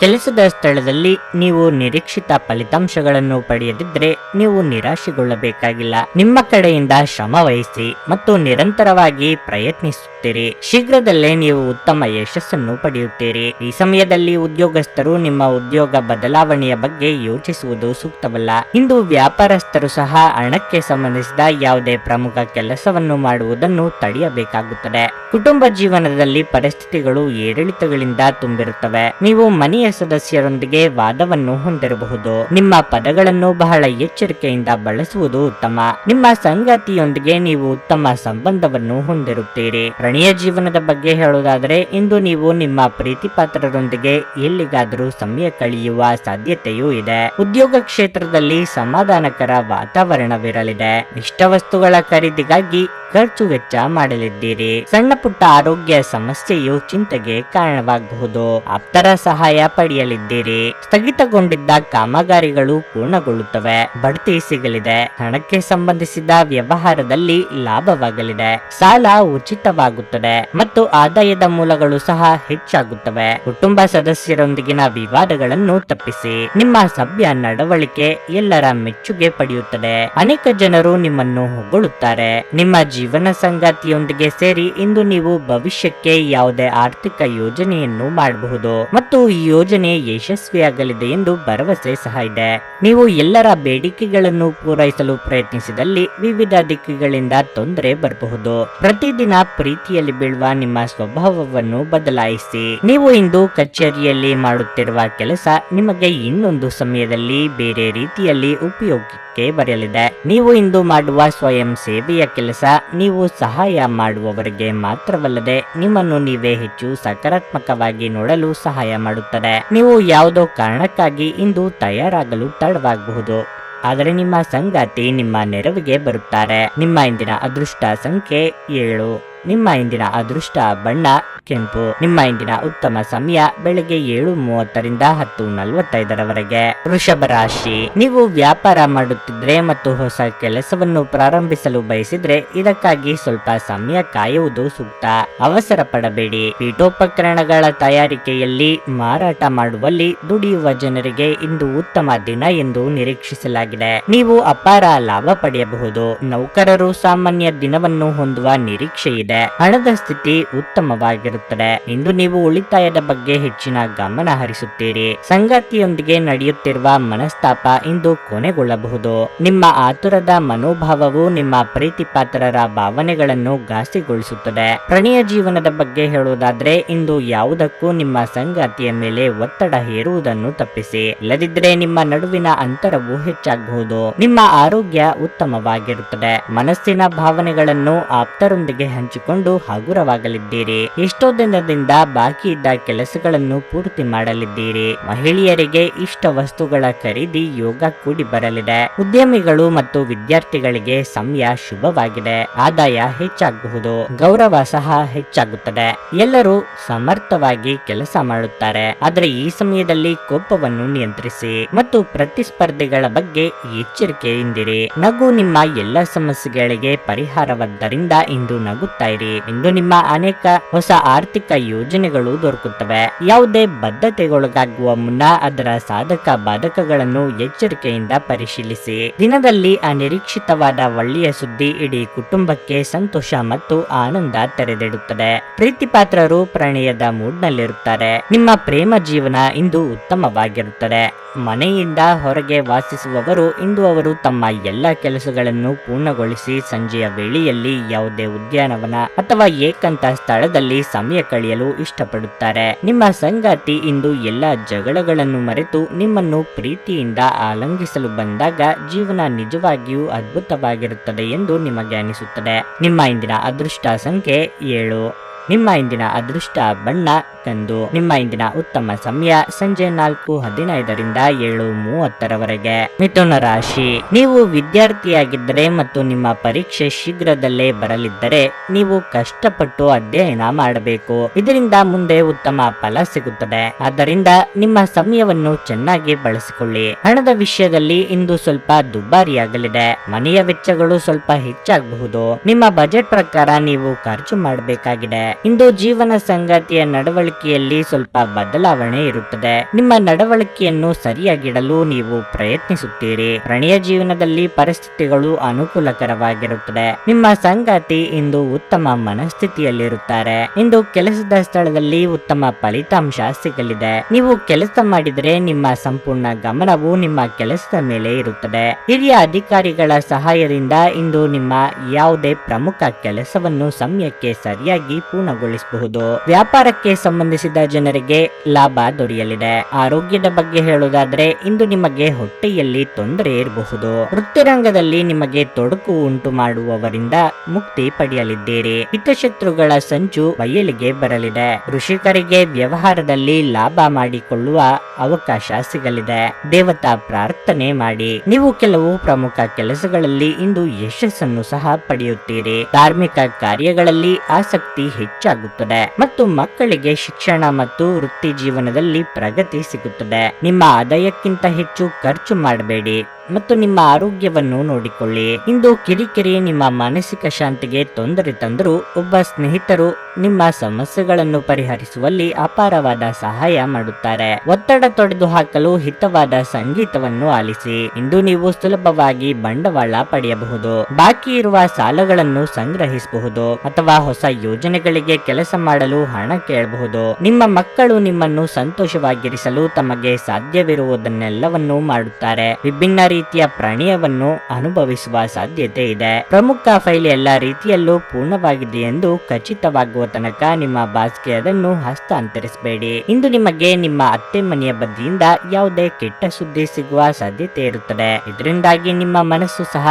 ಕೆಲಸದ ಸ್ಥಳದಲ್ಲಿ ನೀವು ನಿರೀಕ್ಷಿತ ಫಲಿತಾಂಶಗಳನ್ನು ಪಡೆಯದಿದ್ದರೆ ನೀವು ನಿರಾಶೆಗೊಳ್ಳಬೇಕಾಗಿಲ್ಲ. ನಿಮ್ಮ ಕಡೆಯಿಂದ ಶ್ರಮ ವಹಿಸಿ ಮತ್ತು ನಿರಂತರವಾಗಿ ಪ್ರಯತ್ನಿಸುತ್ತೀರಿ. ಶೀಘ್ರದಲ್ಲೇ ನೀವು ಉತ್ತಮ ಯಶಸ್ಸನ್ನು ಪಡೆಯುತ್ತೀರಿ. ಈ ಸಮಯದಲ್ಲಿ ಉದ್ಯೋಗಸ್ಥರು ನಿಮ್ಮ ಉದ್ಯೋಗ ಬದಲಾವಣೆಯ ಬಗ್ಗೆ ಯೋಚಿಸುವುದು ಸೂಕ್ತವಲ್ಲ. ಇಂದು ವ್ಯಾಪಾರಸ್ಥರು ಸಹ ಹಣಕ್ಕೆ ಸಂಬಂಧಿಸಿದ ಯಾವುದೇ ಪ್ರಮುಖ ಕೆಲಸವನ್ನು ಮಾಡುವುದನ್ನು ತಡೆಯಬೇಕಾಗುತ್ತದೆ. ಕುಟುಂಬ ಜೀವನದಲ್ಲಿ ಪರಿಸ್ಥಿತಿಗಳು ಏರಿಳಿತಗಳಿಂದ ತುಂಬಿರುತ್ತವೆ. ನೀವು ಮನೆಯ ಸದಸ್ಯರೊಂದಿಗೆ ವಾದವನ್ನು ಹೊಂದಿರಬಹುದು. ನಿಮ್ಮ ಪದಗಳನ್ನು ಬಹಳ ಎಚ್ಚರಿಕೆಯಿಂದ ಬಳಸುವುದು ಉತ್ತಮ. ನಿಮ್ಮ ಸಂಗಾತಿಯೊಂದಿಗೆ ನೀವು ಉತ್ತಮ ಸಂಬಂಧವನ್ನು ಹೊಂದಿರುತ್ತೀರಿ. ಪ್ರಣಯ ಜೀವನದ ಬಗ್ಗೆ ಹೇಳುವುದಾದರೆ, ಇಂದು ನೀವು ನಿಮ್ಮ ಪ್ರೀತಿಪಾತ್ರರೊಂದಿಗೆ ಎಲ್ಲಿಗಾದರೂ ಸಮಯ ಕಳೆಯುವ ಸಾಧ್ಯತೆಯೂ ಇದೆ. ಉದ್ಯೋಗ ಕ್ಷೇತ್ರದಲ್ಲಿ ಸಮಾಧಾನಕರ ವಾತಾವರಣವಿರಲಿದೆ. ಇಷ್ಟ ವಸ್ತುಗಳ ಖರೀದಿಗಾಗಿ ಖರ್ಚು ವೆಚ್ಚ ಮಾಡಲಿದ್ದೀರಿ. ಸಣ್ಣ ಪುಟ್ಟ ಆರೋಗ್ಯ ಸಮಸ್ಯೆಯು ಚಿಂತೆಗೆ ಕಾರಣವಾಗಬಹುದು. ಆಪ್ತರ ಸಹಾಯ ಪಡೆಯಲಿದ್ದೀರಿ. ಸ್ಥಗಿತಗೊಂಡಿದ್ದ ಕಾಮಗಾರಿಗಳು ಪೂರ್ಣಗೊಳ್ಳುತ್ತವೆ. ಬಡ್ತಿ ಸಿಗಲಿದೆ. ಹಣಕ್ಕೆ ಸಂಬಂಧಿಸಿದ ವ್ಯವಹಾರದಲ್ಲಿ ಲಾಭವಾಗಲಿದೆ. ಸಾಲ ಉಚಿತವಾಗುತ್ತದೆ. ಮತ್ತು ಆದಾಯದ ಮೂಲಗಳು ಸಹ ಹೆಚ್ಚಾಗುತ್ತವೆ. ಕುಟುಂಬ ಸದಸ್ಯರೊಂದಿಗಿನ ವಿವಾದಗಳನ್ನು ತಪ್ಪಿಸಿ. ನಿಮ್ಮ ಸಭ್ಯ ನಡವಳಿಕೆ ಎಲ್ಲರ ಮೆಚ್ಚುಗೆ ಪಡೆಯುತ್ತದೆ. ಅನೇಕ ಜನರು ನಿಮ್ಮನ್ನು ಹೊಗಳುತ್ತಾರೆ. ನಿಮ್ಮ ಜೀವನ ಸಂಗಾತಿಯೊಂದಿಗೆ ಸೇರಿ ಇಂದು ನೀವು ಭವಿಷ್ಯಕ್ಕೆ ಯಾವುದೇ ಆರ್ಥಿಕ ಯೋಜನೆಯನ್ನು ಮಾಡಬಹುದು. ಮತ್ತು ಈ ಯೋಜನೆ ಯಶಸ್ವಿಯಾಗಲಿದೆ ಎಂದು ಭರವಸೆ ಸಹ ಇದೆ. ನೀವು ಎಲ್ಲರ ಬೇಡಿಕೆಗಳನ್ನು ಪೂರೈಸಲು ಪ್ರಯತ್ನಿಸಿದಲ್ಲಿ ವಿವಿಧ ದಿಕ್ಕುಗಳಿಂದ ತೊಂದರೆ ಬರಬಹುದು. ಪ್ರತಿದಿನ ಪ್ರೀತಿಯಲ್ಲಿ ಬೀಳುವ ನಿಮ್ಮ ಸ್ವಭಾವವನ್ನು ಬದಲಾಯಿಸಿ. ನೀವು ಇಂದು ಕಚೇರಿಯಲ್ಲಿ ಮಾಡುತ್ತಿರುವ ಕೆಲಸ ನಿಮಗೆ ಇನ್ನೊಂದು ಸಮಯದಲ್ಲಿ ಬೇರೆ ರೀತಿಯಲ್ಲಿ ಉಪಯೋಗಕ್ಕೆ ಬರಲಿದೆ. ನೀವು ಇಂದು ಮಾಡುವ ಸ್ವಯಂ ಸೇವೆಯ ಕೆಲಸ ನೀವು ಸಹಾಯ ಮಾಡುವವರಿಗೆ ಮಾತ್ರವಲ್ಲದೆ ನಿಮ್ಮನ್ನು ನೀವೇ ಹೆಚ್ಚು ಸಕಾರಾತ್ಮಕವಾಗಿ ನೋಡಲು ಸಹಾಯ ಮಾಡುತ್ತದೆ. ನೀವು ಯಾವುದೋ ಕಾರಣಕ್ಕಾಗಿ ಇಂದು ತಯಾರಾಗಲು ತಡವಾಗಬಹುದು. ಆದರೆ ನಿಮ್ಮ ಸಂಗಾತಿ ನಿಮ್ಮ ನೆರವಿಗೆ ಬರುತ್ತಾರೆ. ನಿಮ್ಮ ಇಂದಿನ ಅದೃಷ್ಟ ಸಂಖ್ಯೆ ಏಳು. ನಿಮ್ಮ ಇಂದಿನ ಅದೃಷ್ಟ ಬಣ್ಣ, ಕೆಂಪು. ನಿಮ್ಮ ಇಂದಿನ ಉತ್ತಮ ಸಮಯ ಬೆಳಗ್ಗೆ ಏಳು ಮೂವತ್ತರಿಂದ ಹತ್ತು ನಲವತ್ತೈದರವರೆಗೆ. ವೃಷಭ ರಾಶಿ. ನೀವು ವ್ಯಾಪಾರ ಮಾಡುತ್ತಿದ್ರೆ ಮತ್ತು ಹೊಸ ಕೆಲಸವನ್ನು ಪ್ರಾರಂಭಿಸಲು ಬಯಸಿದ್ರೆ ಇದಕ್ಕಾಗಿ ಸ್ವಲ್ಪ ಸಮಯ ಕಾಯುವುದು ಸೂಕ್ತ. ಅವಸರ ಪಡಬೇಡಿ. ಪೀಠೋಪಕರಣಗಳ ತಯಾರಿಕೆಯಲ್ಲಿ ಮಾರಾಟ ಮಾಡುವಲ್ಲಿ ದುಡಿಯುವ ಜನರಿಗೆ ಇಂದು ಉತ್ತಮ ದಿನ ಎಂದು ನಿರೀಕ್ಷಿಸಲಾಗಿದೆ. ನೀವು ಅಪಾರ ಲಾಭ ಪಡೆಯಬಹುದು. ನೌಕರರು ಸಾಮಾನ್ಯ ದಿನವನ್ನು ಹೊಂದುವ ನಿರೀಕ್ಷೆ ಇದೆ ಹಣದ ಸ್ಥಿತಿ ಉತ್ತಮವಾಗಿರುತ್ತದೆ. ಇಂದು ನೀವು ಉಳಿತಾಯದ ಬಗ್ಗೆ ಹೆಚ್ಚಿನ ಗಮನ ಹರಿಸುತ್ತೀರಿ. ಸಂಗಾತಿಯೊಂದಿಗೆ ನಡೆಯುತ್ತಿರುವ ಮನಸ್ತಾಪ ಇಂದು ಕೊನೆಗೊಳ್ಳಬಹುದು. ನಿಮ್ಮ ಆತುರದ ಮನೋಭಾವವು ನಿಮ್ಮ ಪ್ರೀತಿ ಪಾತ್ರರ ಭಾವನೆಗಳನ್ನು ಘಾಸಿಗೊಳಿಸುತ್ತದೆ. ಪ್ರಣಯ ಜೀವನದ ಬಗ್ಗೆ ಹೇಳುವುದಾದ್ರೆ, ಇಂದು ಯಾವುದಕ್ಕೂ ನಿಮ್ಮ ಸಂಗಾತಿಯ ಮೇಲೆ ಒತ್ತಡ ಹೇರುವುದನ್ನು ತಪ್ಪಿಸಿ. ಇಲ್ಲದಿದ್ದರೆ ನಿಮ್ಮ ನಡುವಿನ ಅಂತರವು ಹೆಚ್ಚಾಗಬಹುದು. ನಿಮ್ಮ ಆರೋಗ್ಯ ಉತ್ತಮವಾಗಿರುತ್ತದೆ. ಮನಸ್ಸಿನ ಭಾವನೆಗಳನ್ನು ಆಪ್ತರೊಂದಿಗೆ ಹಂಚಿಕೊಂಡು ಹಗುರವಾಗಲಿದ್ದೀರಿ. ಎಷ್ಟೋ ದಿನದಿಂದ ಬಾಕಿ ಇದ್ದ ಕೆಲಸಗಳನ್ನು ಪೂರ್ತಿ ಮಾಡಲಿದ್ದೀರಿ. ಮಹಿಳೆಯರಿಗೆ ಇಷ್ಟ ವಸ್ತುಗಳ ಖರೀದಿ ಯೋಗ ಕೂಡಿ ಬರಲಿದೆ. ಉದ್ಯಮಿಗಳು ಮತ್ತು ವಿದ್ಯಾರ್ಥಿಗಳಿಗೆ ಸಮಯ ಶುಭವಾಗಿದೆ. ಆದಾಯ ಹೆಚ್ಚಾಗಬಹುದು. ಗೌರವ ಸಹ ಹೆಚ್ಚಾಗುತ್ತದೆ. ಎಲ್ಲರೂ ಸಮರ್ಥವಾಗಿ ಕೆಲಸ ಮಾಡುತ್ತಾರೆ. ಆದರೆ ಈ ಸಮಯದಲ್ಲಿ ಕೋಪವನ್ನು ನಿಯಂತ್ರಿಸಿ ಮತ್ತು ಪ್ರತಿಸ್ಪರ್ಧಿಗಳ ಬಗ್ಗೆ ಎಚ್ಚರಿಕೆಯಿಂದಿರಿ. ನಗು ನಿಮ್ಮ ಎಲ್ಲ ಸಮಸ್ಯೆಗಳಿಗೆ ಪರಿಹಾರವಾದ್ದರಿಂದ ಇಂದು ನಗುತ್ತಾ ಇರಿ ಇಂದು ನಿಮ್ಮ ಅನೇಕ ಹೊಸ ಆರ್ಥಿಕ ಯೋಜನೆಗಳು ದೊರಕುತ್ತವೆ. ಯಾವುದೇ ಬದ್ಧತೆಗೊಳಗಾಗುವ ಮುನ್ನ ಅದರ ಸಾಧಕ ಬಾಧಕಗಳನ್ನು ಎಚ್ಚರಿಕೆಯಿಂದ ಪರಿಶೀಲಿಸಿ. ದಿನದಲ್ಲಿ ಅನಿರೀಕ್ಷಿತವಾದ ಒಳ್ಳೆಯ ಸುದ್ದಿ ಇಡೀ ಕುಟುಂಬಕ್ಕೆ ಸಂತೋಷ ಮತ್ತು ಆನಂದ ತೆರೆದಿಡುತ್ತದೆ. ಪ್ರೀತಿ ಪಾತ್ರರು ಪ್ರಣಯದ ಮೂಡ್ನಲ್ಲಿರುತ್ತಾರೆ ನಿಮ್ಮ ಪ್ರೇಮ ಜೀವನ ಇಂದು ಉತ್ತಮವಾಗಿರುತ್ತದೆ. ಮನೆಯಿಂದ ಹೊರಗೆ ವಾಸಿಸುವವರು, ಇಂದು ಅವರು ತಮ್ಮ ಎಲ್ಲ ಕೆಲಸಗಳನ್ನು ಪೂರ್ಣಗೊಳಿಸಿ ಸಂಜೆಯ ವೇಳೆಯಲ್ಲಿ ಯಾವುದೇ ಉದ್ಯಾನವನ ಅಥವಾ ಏಕಾಂತ ಸ್ಥಳದಲ್ಲಿ ಸಮಯ ಕಳೆಯಲು ಇಷ್ಟಪಡುತ್ತಾರೆ. ನಿಮ್ಮ ಸಂಗಾತಿ ಇಂದು ಎಲ್ಲ ಜಗಳಗಳನ್ನು ಮರೆತು ನಿಮ್ಮನ್ನು ಪ್ರೀತಿಯಿಂದ ಆಲಂಗಿಸಲು ಬಂದಾಗ ಜೀವನ ನಿಜವಾಗಿಯೂ ಅದ್ಭುತವಾಗಿರುತ್ತದೆ ಎಂದು ನಿಮಗೆ ಅನಿಸುತ್ತದೆ. ನಿಮ್ಮ ಇಂದಿನ ಅದೃಷ್ಟ ಸಂಖ್ಯೆ ಏಳು. ನಿಮ್ಮ ಇಂದಿನ ಅದೃಷ್ಟ ಬಣ್ಣ ಕಂದು ನಿಮ್ಮ ಇಂದಿನ ಉತ್ತಮ ಸಮಯ ಸಂಜೆ ನಾಲ್ಕು ಹದಿನೈದರಿಂದ ಏಳು ಮೂವತ್ತರವರೆಗೆ. ಮಿಥುನ ರಾಶಿ. ನೀವು ವಿದ್ಯಾರ್ಥಿಯಾಗಿದ್ದರೆ ಮತ್ತು ನಿಮ್ಮ ಪರೀಕ್ಷೆ ಶೀಘ್ರದಲ್ಲೇ ಬರಲಿದ್ದರೆ ನೀವು ಕಷ್ಟಪಟ್ಟು ಅಧ್ಯಯನ ಮಾಡಬೇಕು. ಇದರಿಂದ ಮುಂದೆ ಉತ್ತಮ ಫಲ ಸಿಗುತ್ತದೆ. ಆದ್ದರಿಂದ ನಿಮ್ಮ ಸಮಯವನ್ನು ಚೆನ್ನಾಗಿ ಬಳಸಿಕೊಳ್ಳಿ. ಹಣದ ವಿಷಯದಲ್ಲಿ ಇಂದು ಸ್ವಲ್ಪ ದುಬಾರಿಯಾಗಲಿದೆ. ಮನೆಯ ವೆಚ್ಚಗಳು ಸ್ವಲ್ಪ ಹೆಚ್ಚಾಗಬಹುದು. ನಿಮ್ಮ ಬಜೆಟ್ ಪ್ರಕಾರ ನೀವು ಖರ್ಚು ಮಾಡಬೇಕಾಗಿದೆ. ಇಂದು ಜೀವನ ಸಂಗಾತಿಯ ನಡವಳಿಕೆಯಲ್ಲಿ ಸ್ವಲ್ಪ ಬದಲಾವಣೆ ಇರುತ್ತದೆ. ನಿಮ್ಮ ನಡವಳಿಕೆಯನ್ನು ಸರಿಯಾಗಿಡಲು ನೀವು ಪ್ರಯತ್ನಿಸುತ್ತೀರಿ. ಪ್ರಣಯ ಜೀವನದಲ್ಲಿ ಪರಿಸ್ಥಿತಿಗಳು ಅನುಕೂಲಕರವಾಗಿರುತ್ತದೆ. ನಿಮ್ಮ ಸಂಗಾತಿ ಇಂದು ಉತ್ತಮ ಮನಸ್ಥಿತಿಯಲ್ಲಿರುತ್ತಾರೆ. ಇಂದು ಕೆಲಸದ ಸ್ಥಳದಲ್ಲಿ ಉತ್ತಮ ಫಲಿತಾಂಶ ಸಿಗಲಿದೆ. ನೀವು ಕೆಲಸ ಮಾಡಿದರೆ ನಿಮ್ಮ ಸಂಪೂರ್ಣ ಗಮನವು ನಿಮ್ಮ ಕೆಲಸದ ಮೇಲೆ ಇರುತ್ತದೆ. ಹಿರಿಯ ಅಧಿಕಾರಿಗಳ ಸಹಾಯದಿಂದ ಇಂದು ನಿಮ್ಮ ಯಾವುದೇ ಪ್ರಮುಖ ಕೆಲಸವನ್ನು ಸಮಯಕ್ಕೆ ಸರಿಯಾಗಿ ಪೂರ್ಣಗೊಳಿಸಬಹುದು. ವ್ಯಾಪಾರಕ್ಕೆ ಸಂಬಂಧಿಸಿದ ಜನರಿಗೆ ಲಾಭ ದೊರೆಯಲಿದೆ. ಆರೋಗ್ಯದ ಬಗ್ಗೆ ಹೇಳುವುದಾದ್ರೆ, ಇಂದು ನಿಮಗೆ ಹೊಟ್ಟೆಯಲ್ಲಿ ತೊಂದರೆ ಇರಬಹುದು. ವೃತ್ತಿರಂಗದಲ್ಲಿ ನಿಮಗೆ ತೊಡಕು ಉಂಟು ಮಾಡುವವರಿಂದ ಮುಕ್ತಿ ಪಡೆಯಲಿದ್ದೀರಿ. ಹಿತಶತ್ರುಗಳ ಸಂಚು ಬಯಲಿಗೆ ಬರಲಿದೆ. ಕೃಷಿಕರಿಗೆ ವ್ಯವಹಾರದಲ್ಲಿ ಲಾಭ ಮಾಡಿಕೊಳ್ಳುವ ಅವಕಾಶ ಸಿಗಲಿದೆ. ದೇವತಾ ಪ್ರಾರ್ಥನೆ ಮಾಡಿ. ನೀವು ಕೆಲವು ಪ್ರಮುಖ ಕೆಲಸಗಳಲ್ಲಿ ಇಂದು ಯಶಸ್ಸನ್ನು ಸಹ ಪಡೆಯುತ್ತೀರಿ. ಧಾರ್ಮಿಕ ಕಾರ್ಯಗಳಲ್ಲಿ ಆಸಕ್ತಿ ಹೆಚ್ಚಾಗುತ್ತದೆ ಮತ್ತು ಮಕ್ಕಳಿಗೆ ಶಿಕ್ಷಣ ಮತ್ತು ವೃತ್ತಿ ಜೀವನದಲ್ಲಿ ಪ್ರಗತಿ ಸಿಗುತ್ತದೆ. ನಿಮ್ಮ ಆದಾಯಕ್ಕಿಂತ ಹೆಚ್ಚು ಖರ್ಚು ಮಾಡಬೇಡಿ ಮತ್ತು ನಿಮ್ಮ ಆರೋಗ್ಯವನ್ನು ನೋಡಿಕೊಳ್ಳಿ. ಇಂದು ಕಿರಿಕಿರಿ ನಿಮ್ಮ ಮಾನಸಿಕ ಶಾಂತಿಗೆ ತೊಂದರೆ ತಂದರೂ ಒಬ್ಬ ಸ್ನೇಹಿತರು ನಿಮ್ಮ ಸಮಸ್ಯೆಗಳನ್ನು ಪರಿಹರಿಸುವಲ್ಲಿ ಅಪಾರವಾದ ಸಹಾಯ ಮಾಡುತ್ತಾರೆ. ಒತ್ತಡ ತೊಡೆದು ಹಾಕಲು ಹಿತವಾದ ಸಂಗೀತವನ್ನು ಆಲಿಸಿ. ಇಂದು ನೀವು ಸುಲಭವಾಗಿ ಬಂಡವಾಳ ಪಡೆಯಬಹುದು. ಬಾಕಿ ಇರುವ ಸಾಲಗಳನ್ನು ಸಂಗ್ರಹಿಸಬಹುದು ಅಥವಾ ಹೊಸ ಯೋಜನೆಗಳಿಗೆ ಕೆಲಸ ಮಾಡಲು ಹಣ ಕೇಳಬಹುದು. ನಿಮ್ಮ ಮಕ್ಕಳು ನಿಮ್ಮನ್ನು ಸಂತೋಷವಾಗಿರಿಸಲು ತಮಗೆ ಸಾಧ್ಯವಿರುವುದನ್ನೆಲ್ಲವನ್ನೂ ಮಾಡುತ್ತಾರೆ. ವಿಭಿನ್ನ ರೀತಿಯ ಪ್ರಣಯವನ್ನು ಅನುಭವಿಸುವ ಸಾಧ್ಯತೆ ಇದೆ. ಪ್ರಮುಖ ಫೈಲ್ ಎಲ್ಲಾ ರೀತಿಯಲ್ಲೂ ಪೂರ್ಣವಾಗಿದೆ ಎಂದು ಖಚಿತವಾಗುವ ತನಕ ನಿಮ್ಮ ಬಾಸ್ಗೆ ಅದನ್ನು ಹಸ್ತಾಂತರಿಸಬೇಡಿ. ಇಂದು ನಿಮಗೆ ನಿಮ್ಮ ಅತ್ತೆ ಮನೆಯ ಬದಿಯಿಂದ ಯಾವುದೇ ಕೆಟ್ಟ ಸುದ್ದಿ ಸಿಗುವ ಸಾಧ್ಯತೆ ಇರುತ್ತದೆ. ಇದರಿಂದಾಗಿ ನಿಮ್ಮ ಮನಸ್ಸು ಸಹ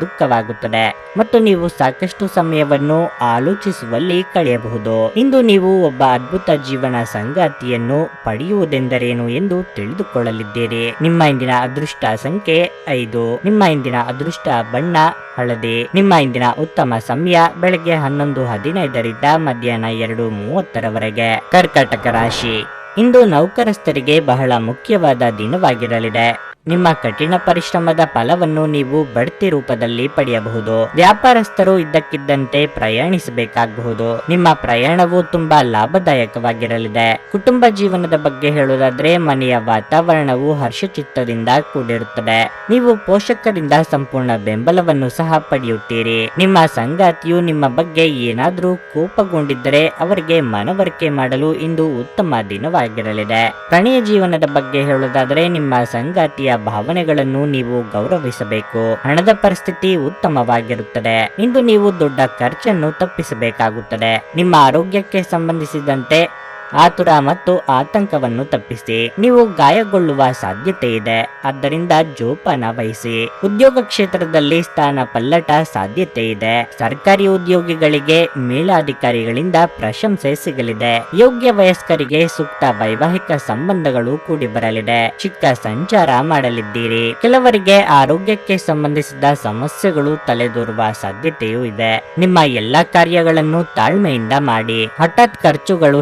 ದುಃಖವಾಗುತ್ತದೆ. ಮತ್ತು ನೀವು ಸಾಕಷ್ಟು ಸಮಯವನ್ನು ಆಲೋಚಿಸುವಲ್ಲಿ ಕಳೆಯಬಹುದು. ಇಂದು ನೀವು ಒಬ್ಬ ಅದ್ಭುತ ಜೀವನ ಸಂಗಾತಿಯನ್ನು ಪಡೆಯುವುದೆಂದರೇನು ಎಂದು ತಿಳಿದುಕೊಳ್ಳಲಿದ್ದೀರಿ. ನಿಮ್ಮ ಇಂದಿನ ಅದೃಷ್ಟ ಸಂಖ್ಯೆ ಐದು. ನಿಮ್ಮ ಇಂದಿನ ಅದೃಷ್ಟ ಬಣ್ಣ ಹಳದಿ. ನಿಮ್ಮ ಇಂದಿನ ಉತ್ತಮ ಸಮಯ ಬೆಳಗ್ಗೆ ಹನ್ನೊಂದು ಹದಿನೈದರಿಂದ ಮಧ್ಯಾಹ್ನ ಎರಡು ಮೂವತ್ತರವರೆಗೆ. ಕರ್ಕಾಟಕ ರಾಶಿ. ಇಂದು ನೌಕರಸ್ಥರಿಗೆ ಬಹಳ ಮುಖ್ಯವಾದ ದಿನವಾಗಿರಲಿದೆ. ನಿಮ್ಮ ಕಠಿಣ ಪರಿಶ್ರಮದ ಫಲವನ್ನು ನೀವು ಬಡ್ತಿ ರೂಪದಲ್ಲಿ ಪಡೆಯಬಹುದು. ವ್ಯಾಪಾರಸ್ಥರು ಇದ್ದಕ್ಕಿದ್ದಂತೆ ಪ್ರಯಾಣಿಸಬೇಕಾಗಬಹುದು. ನಿಮ್ಮ ಪ್ರಯಾಣವು ತುಂಬಾ ಲಾಭದಾಯಕವಾಗಿರಲಿದೆ. ಕುಟುಂಬ ಜೀವನದ ಬಗ್ಗೆ ಹೇಳುವುದಾದ್ರೆ, ಮನೆಯ ವಾತಾವರಣವು ಹರ್ಷಚಿತ್ತದಿಂದ ಕೂಡಿರುತ್ತದೆ. ನೀವು ಪೋಷಕರಿಂದ ಸಂಪೂರ್ಣ ಬೆಂಬಲವನ್ನು ಸಹ ಪಡೆಯುತ್ತೀರಿ. ನಿಮ್ಮ ಸಂಗಾತಿಯು ನಿಮ್ಮ ಬಗ್ಗೆ ಏನಾದರೂ ಕೋಪಗೊಂಡಿದ್ದರೆ ಅವರಿಗೆ ಮನವರಿಕೆ ಮಾಡಲು ಇಂದು ಉತ್ತಮ ದಿನವಾಗಿರಲಿದೆ. ಪ್ರಣಯ ಜೀವನದ ಬಗ್ಗೆ ಹೇಳುವುದಾದರೆ, ನಿಮ್ಮ ಸಂಗಾತಿಯ ಭಾವನೆಗಳನ್ನು ನೀವು ಗೌರವಿಸಬೇಕು. ಹಣದ ಪರಿಸ್ಥಿತಿ ಉತ್ತಮವಾಗಿರುತ್ತದೆ. ಇಂದು ನೀವು ದೊಡ್ಡ ಖರ್ಚನ್ನು ತಪ್ಪಿಸಬೇಕಾಗುತ್ತದೆ. ನಿಮ್ಮ ಆರೋಗ್ಯಕ್ಕೆ ಸಂಬಂಧಿಸಿದಂತೆ ಆತುರ ಮತ್ತು ಆತಂಕವನ್ನು ತಪ್ಪಿಸಿ. ನೀವು ಗಾಯಗೊಳ್ಳುವ ಸಾಧ್ಯತೆ ಇದೆ. ಆದ್ದರಿಂದ ಜೋಪಾನ ವಹಿಸಿ. ಉದ್ಯೋಗ ಕ್ಷೇತ್ರದಲ್ಲಿ ಸ್ಥಾನ ಪಲ್ಲಟ ಸಾಧ್ಯತೆ ಇದೆ. ಸರ್ಕಾರಿ ಉದ್ಯೋಗಿಗಳಿಗೆ, ಮೇಲಾಧಿಕಾರಿಗಳಿಂದ ಪ್ರಶಂಸೆ ಸಿಗಲಿದೆ. ಯೋಗ್ಯ ವಯಸ್ಕರಿಗೆ ಸೂಕ್ತ ವೈವಾಹಿಕ ಸಂಬಂಧಗಳು ಕೂಡಿ ಬರಲಿದೆ ಚಿಕ್ಕ ಸಂಚಾರ ಮಾಡಲಿದ್ದೀರಿ. ಕೆಲವರಿಗೆ ಆರೋಗ್ಯಕ್ಕೆ ಸಂಬಂಧಿಸಿದ ಸಮಸ್ಯೆಗಳು ತಲೆದೋರುವ ಸಾಧ್ಯತೆಯೂ ಇದೆ. ನಿಮ್ಮ ಎಲ್ಲಾ ಕಾರ್ಯಗಳನ್ನು ತಾಳ್ಮೆಯಿಂದ ಮಾಡಿ. ಹಠಾತ್ ಖರ್ಚುಗಳು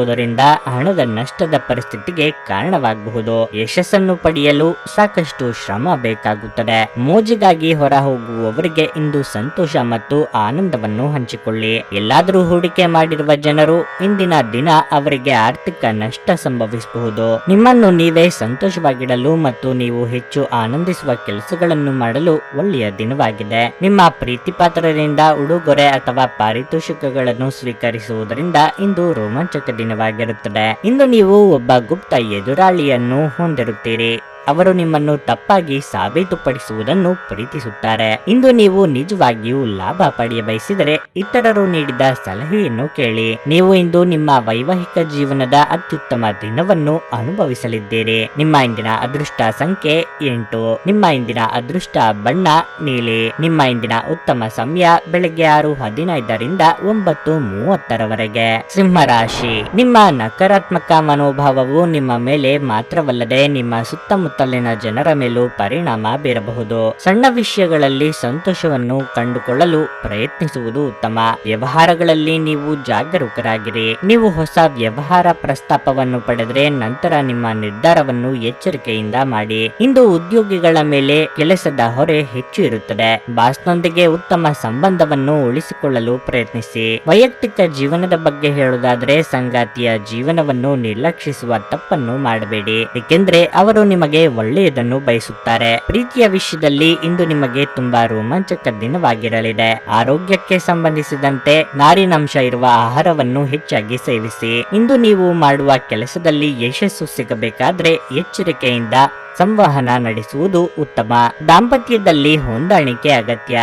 ಹೆಚ್ಚಾಗುವುದರಿಂದ ಹಣದ ನಷ್ಟದ ಪರಿಸ್ಥಿತಿಗೆ ಕಾರಣವಾಗಬಹುದು. ಯಶಸ್ಸನ್ನು ಪಡೆಯಲು ಸಾಕಷ್ಟು ಶ್ರಮ ಬೇಕಾಗುತ್ತದೆ. ಮೋಜಿಗಾಗಿ ಹೊರ ಹೋಗುವವರಿಗೆ ಇಂದು ಸಂತೋಷ ಮತ್ತು ಆನಂದವನ್ನು ಹಂಚಿಕೊಳ್ಳಿ. ಎಲ್ಲಾದರೂ ಹೂಡಿಕೆ ಮಾಡಿರುವ ಜನರು ಇಂದಿನ ದಿನ ಅವರಿಗೆ ಆರ್ಥಿಕ ನಷ್ಟ ಸಂಭವಿಸಬಹುದು. ನಿಮ್ಮನ್ನು ನೀವೇ ಸಂತೋಷವಾಗಿಡಲು ಮತ್ತು ನೀವು ಹೆಚ್ಚು ಆನಂದಿಸುವ ಕೆಲಸಗಳನ್ನು ಮಾಡಲು ಒಳ್ಳೆಯ ದಿನವಾಗಿದೆ. ನಿಮ್ಮ ಪ್ರೀತಿಪಾತ್ರರಿಂದ ಉಡುಗೊರೆ ಅಥವಾ ಪಾರಿತೋಷಿಕಗಳನ್ನು ಸ್ವೀಕರಿಸುವುದರಿಂದ ಇಂದು ರೋಮಾಂಚಕ ದಿನವಾಗಿರುತ್ತದೆ ಇಂದು ನೀವು ಒಬ್ಬ ಗುಪ್ತ ಎದುರಾಳಿಯನ್ನು ಹೊಂದಿರುತ್ತೀರಿ. ಅವರು ನಿಮ್ಮನ್ನು ತಪ್ಪಾಗಿ ಸಾಬೀತುಪಡಿಸುವುದನ್ನು ಪ್ರೀತಿಸುತ್ತಾರೆ. ಇಂದು ನೀವು ನಿಜವಾಗಿಯೂ ಲಾಭ ಪಡೆಯ ಬಯಸಿದರೆ ಇತರರು ನೀಡಿದ ಸಲಹೆಯನ್ನು ಕೇಳಿ. ನೀವು ಇಂದು ನಿಮ್ಮ ವೈವಾಹಿಕ ಜೀವನದ ಅತ್ಯುತ್ತಮ ದಿನವನ್ನು ಅನುಭವಿಸಲಿದ್ದೀರಿ. ನಿಮ್ಮ ಇಂದಿನ ಅದೃಷ್ಟ ಸಂಖ್ಯೆ ಎಂಟು. ನಿಮ್ಮ ಇಂದಿನ ಅದೃಷ್ಟ ಬಣ್ಣ ನೀಲಿ. ನಿಮ್ಮ ಇಂದಿನ ಉತ್ತಮ ಸಮಯ ಬೆಳಗ್ಗೆ ಆರು ಹದಿನೈದರಿಂದ ಒಂಬತ್ತು ಮೂವತ್ತರವರೆಗೆ. ಸಿಂಹರಾಶಿ ನಿಮ್ಮ ನಕಾರಾತ್ಮಕ ಮನೋಭಾವವು ನಿಮ್ಮ ಮೇಲೆ ಮಾತ್ರವಲ್ಲದೆ ನಿಮ್ಮ ಸುತ್ತಮುತ್ತಲಿನ ಜನರ ಮೇಲೂ ಪರಿಣಾಮ ಬೀರಬಹುದು. ಸಣ್ಣ ವಿಷಯಗಳಲ್ಲಿ ಸಂತೋಷವನ್ನು ಕಂಡುಕೊಳ್ಳಲು ಪ್ರಯತ್ನಿಸುವುದು ಉತ್ತಮ. ವ್ಯವಹಾರಗಳಲ್ಲಿ ನೀವು ಜಾಗರೂಕರಾಗಿರಿ. ನೀವು ಹೊಸ ವ್ಯವಹಾರ ಪ್ರಸ್ತಾಪವನ್ನು ಪಡೆದರೆ ನಂತರ ನಿಮ್ಮ ನಿರ್ಧಾರವನ್ನು ಎಚ್ಚರಿಕೆಯಿಂದ ಮಾಡಿ. ಇಂದು ಉದ್ಯೋಗಿಗಳ ಮೇಲೆ ಕೆಲಸದ ಹೊರೆ ಹೆಚ್ಚು ಇರುತ್ತದೆ. ಬಾಸ್ನೊಂದಿಗೆ ಉತ್ತಮ ಸಂಬಂಧವನ್ನು ಉಳಿಸಿಕೊಳ್ಳಲು ಪ್ರಯತ್ನಿಸಿ. ವೈಯಕ್ತಿಕ ಜೀವನದ ಬಗ್ಗೆ ಹೇಳುವುದಾದರೆ ಸಂಗಾತಿಯ ಜೀವನವನ್ನು ನಿರ್ಲಕ್ಷಿಸುವ ತಪ್ಪನ್ನು ಮಾಡಬೇಡಿ. ಏಕೆಂದ್ರೆ ಅವರು ನಿಮಗೆ ಒಳ್ಳೆಯದನ್ನು ಬಯಸುತ್ತಾರೆ. ಪ್ರೀತಿಯ ವಿಷಯದಲ್ಲಿ ಇಂದು ನಿಮಗೆ ತುಂಬಾ ರೋಮಾಂಚಕ ದಿನವಾಗಿರಲಿದೆ. ಆರೋಗ್ಯಕ್ಕೆ ಸಂಬಂಧಿಸಿದಂತೆ ನಾರಿನಂಶ ಇರುವ ಆಹಾರವನ್ನು ಹೆಚ್ಚಾಗಿ ಸೇವಿಸಿ. ಇಂದು ನೀವು ಮಾಡುವ ಕೆಲಸದಲ್ಲಿ ಯಶಸ್ಸು ಸಿಗಬೇಕಾದ್ರೆ ಎಚ್ಚರಿಕೆಯಿಂದ ಸಂವಹನ ನಡೆಸುವುದು ಉತ್ತಮ. ದಾಂಪತ್ಯದಲ್ಲಿ ಹೊಂದಾಣಿಕೆ ಅಗತ್ಯ.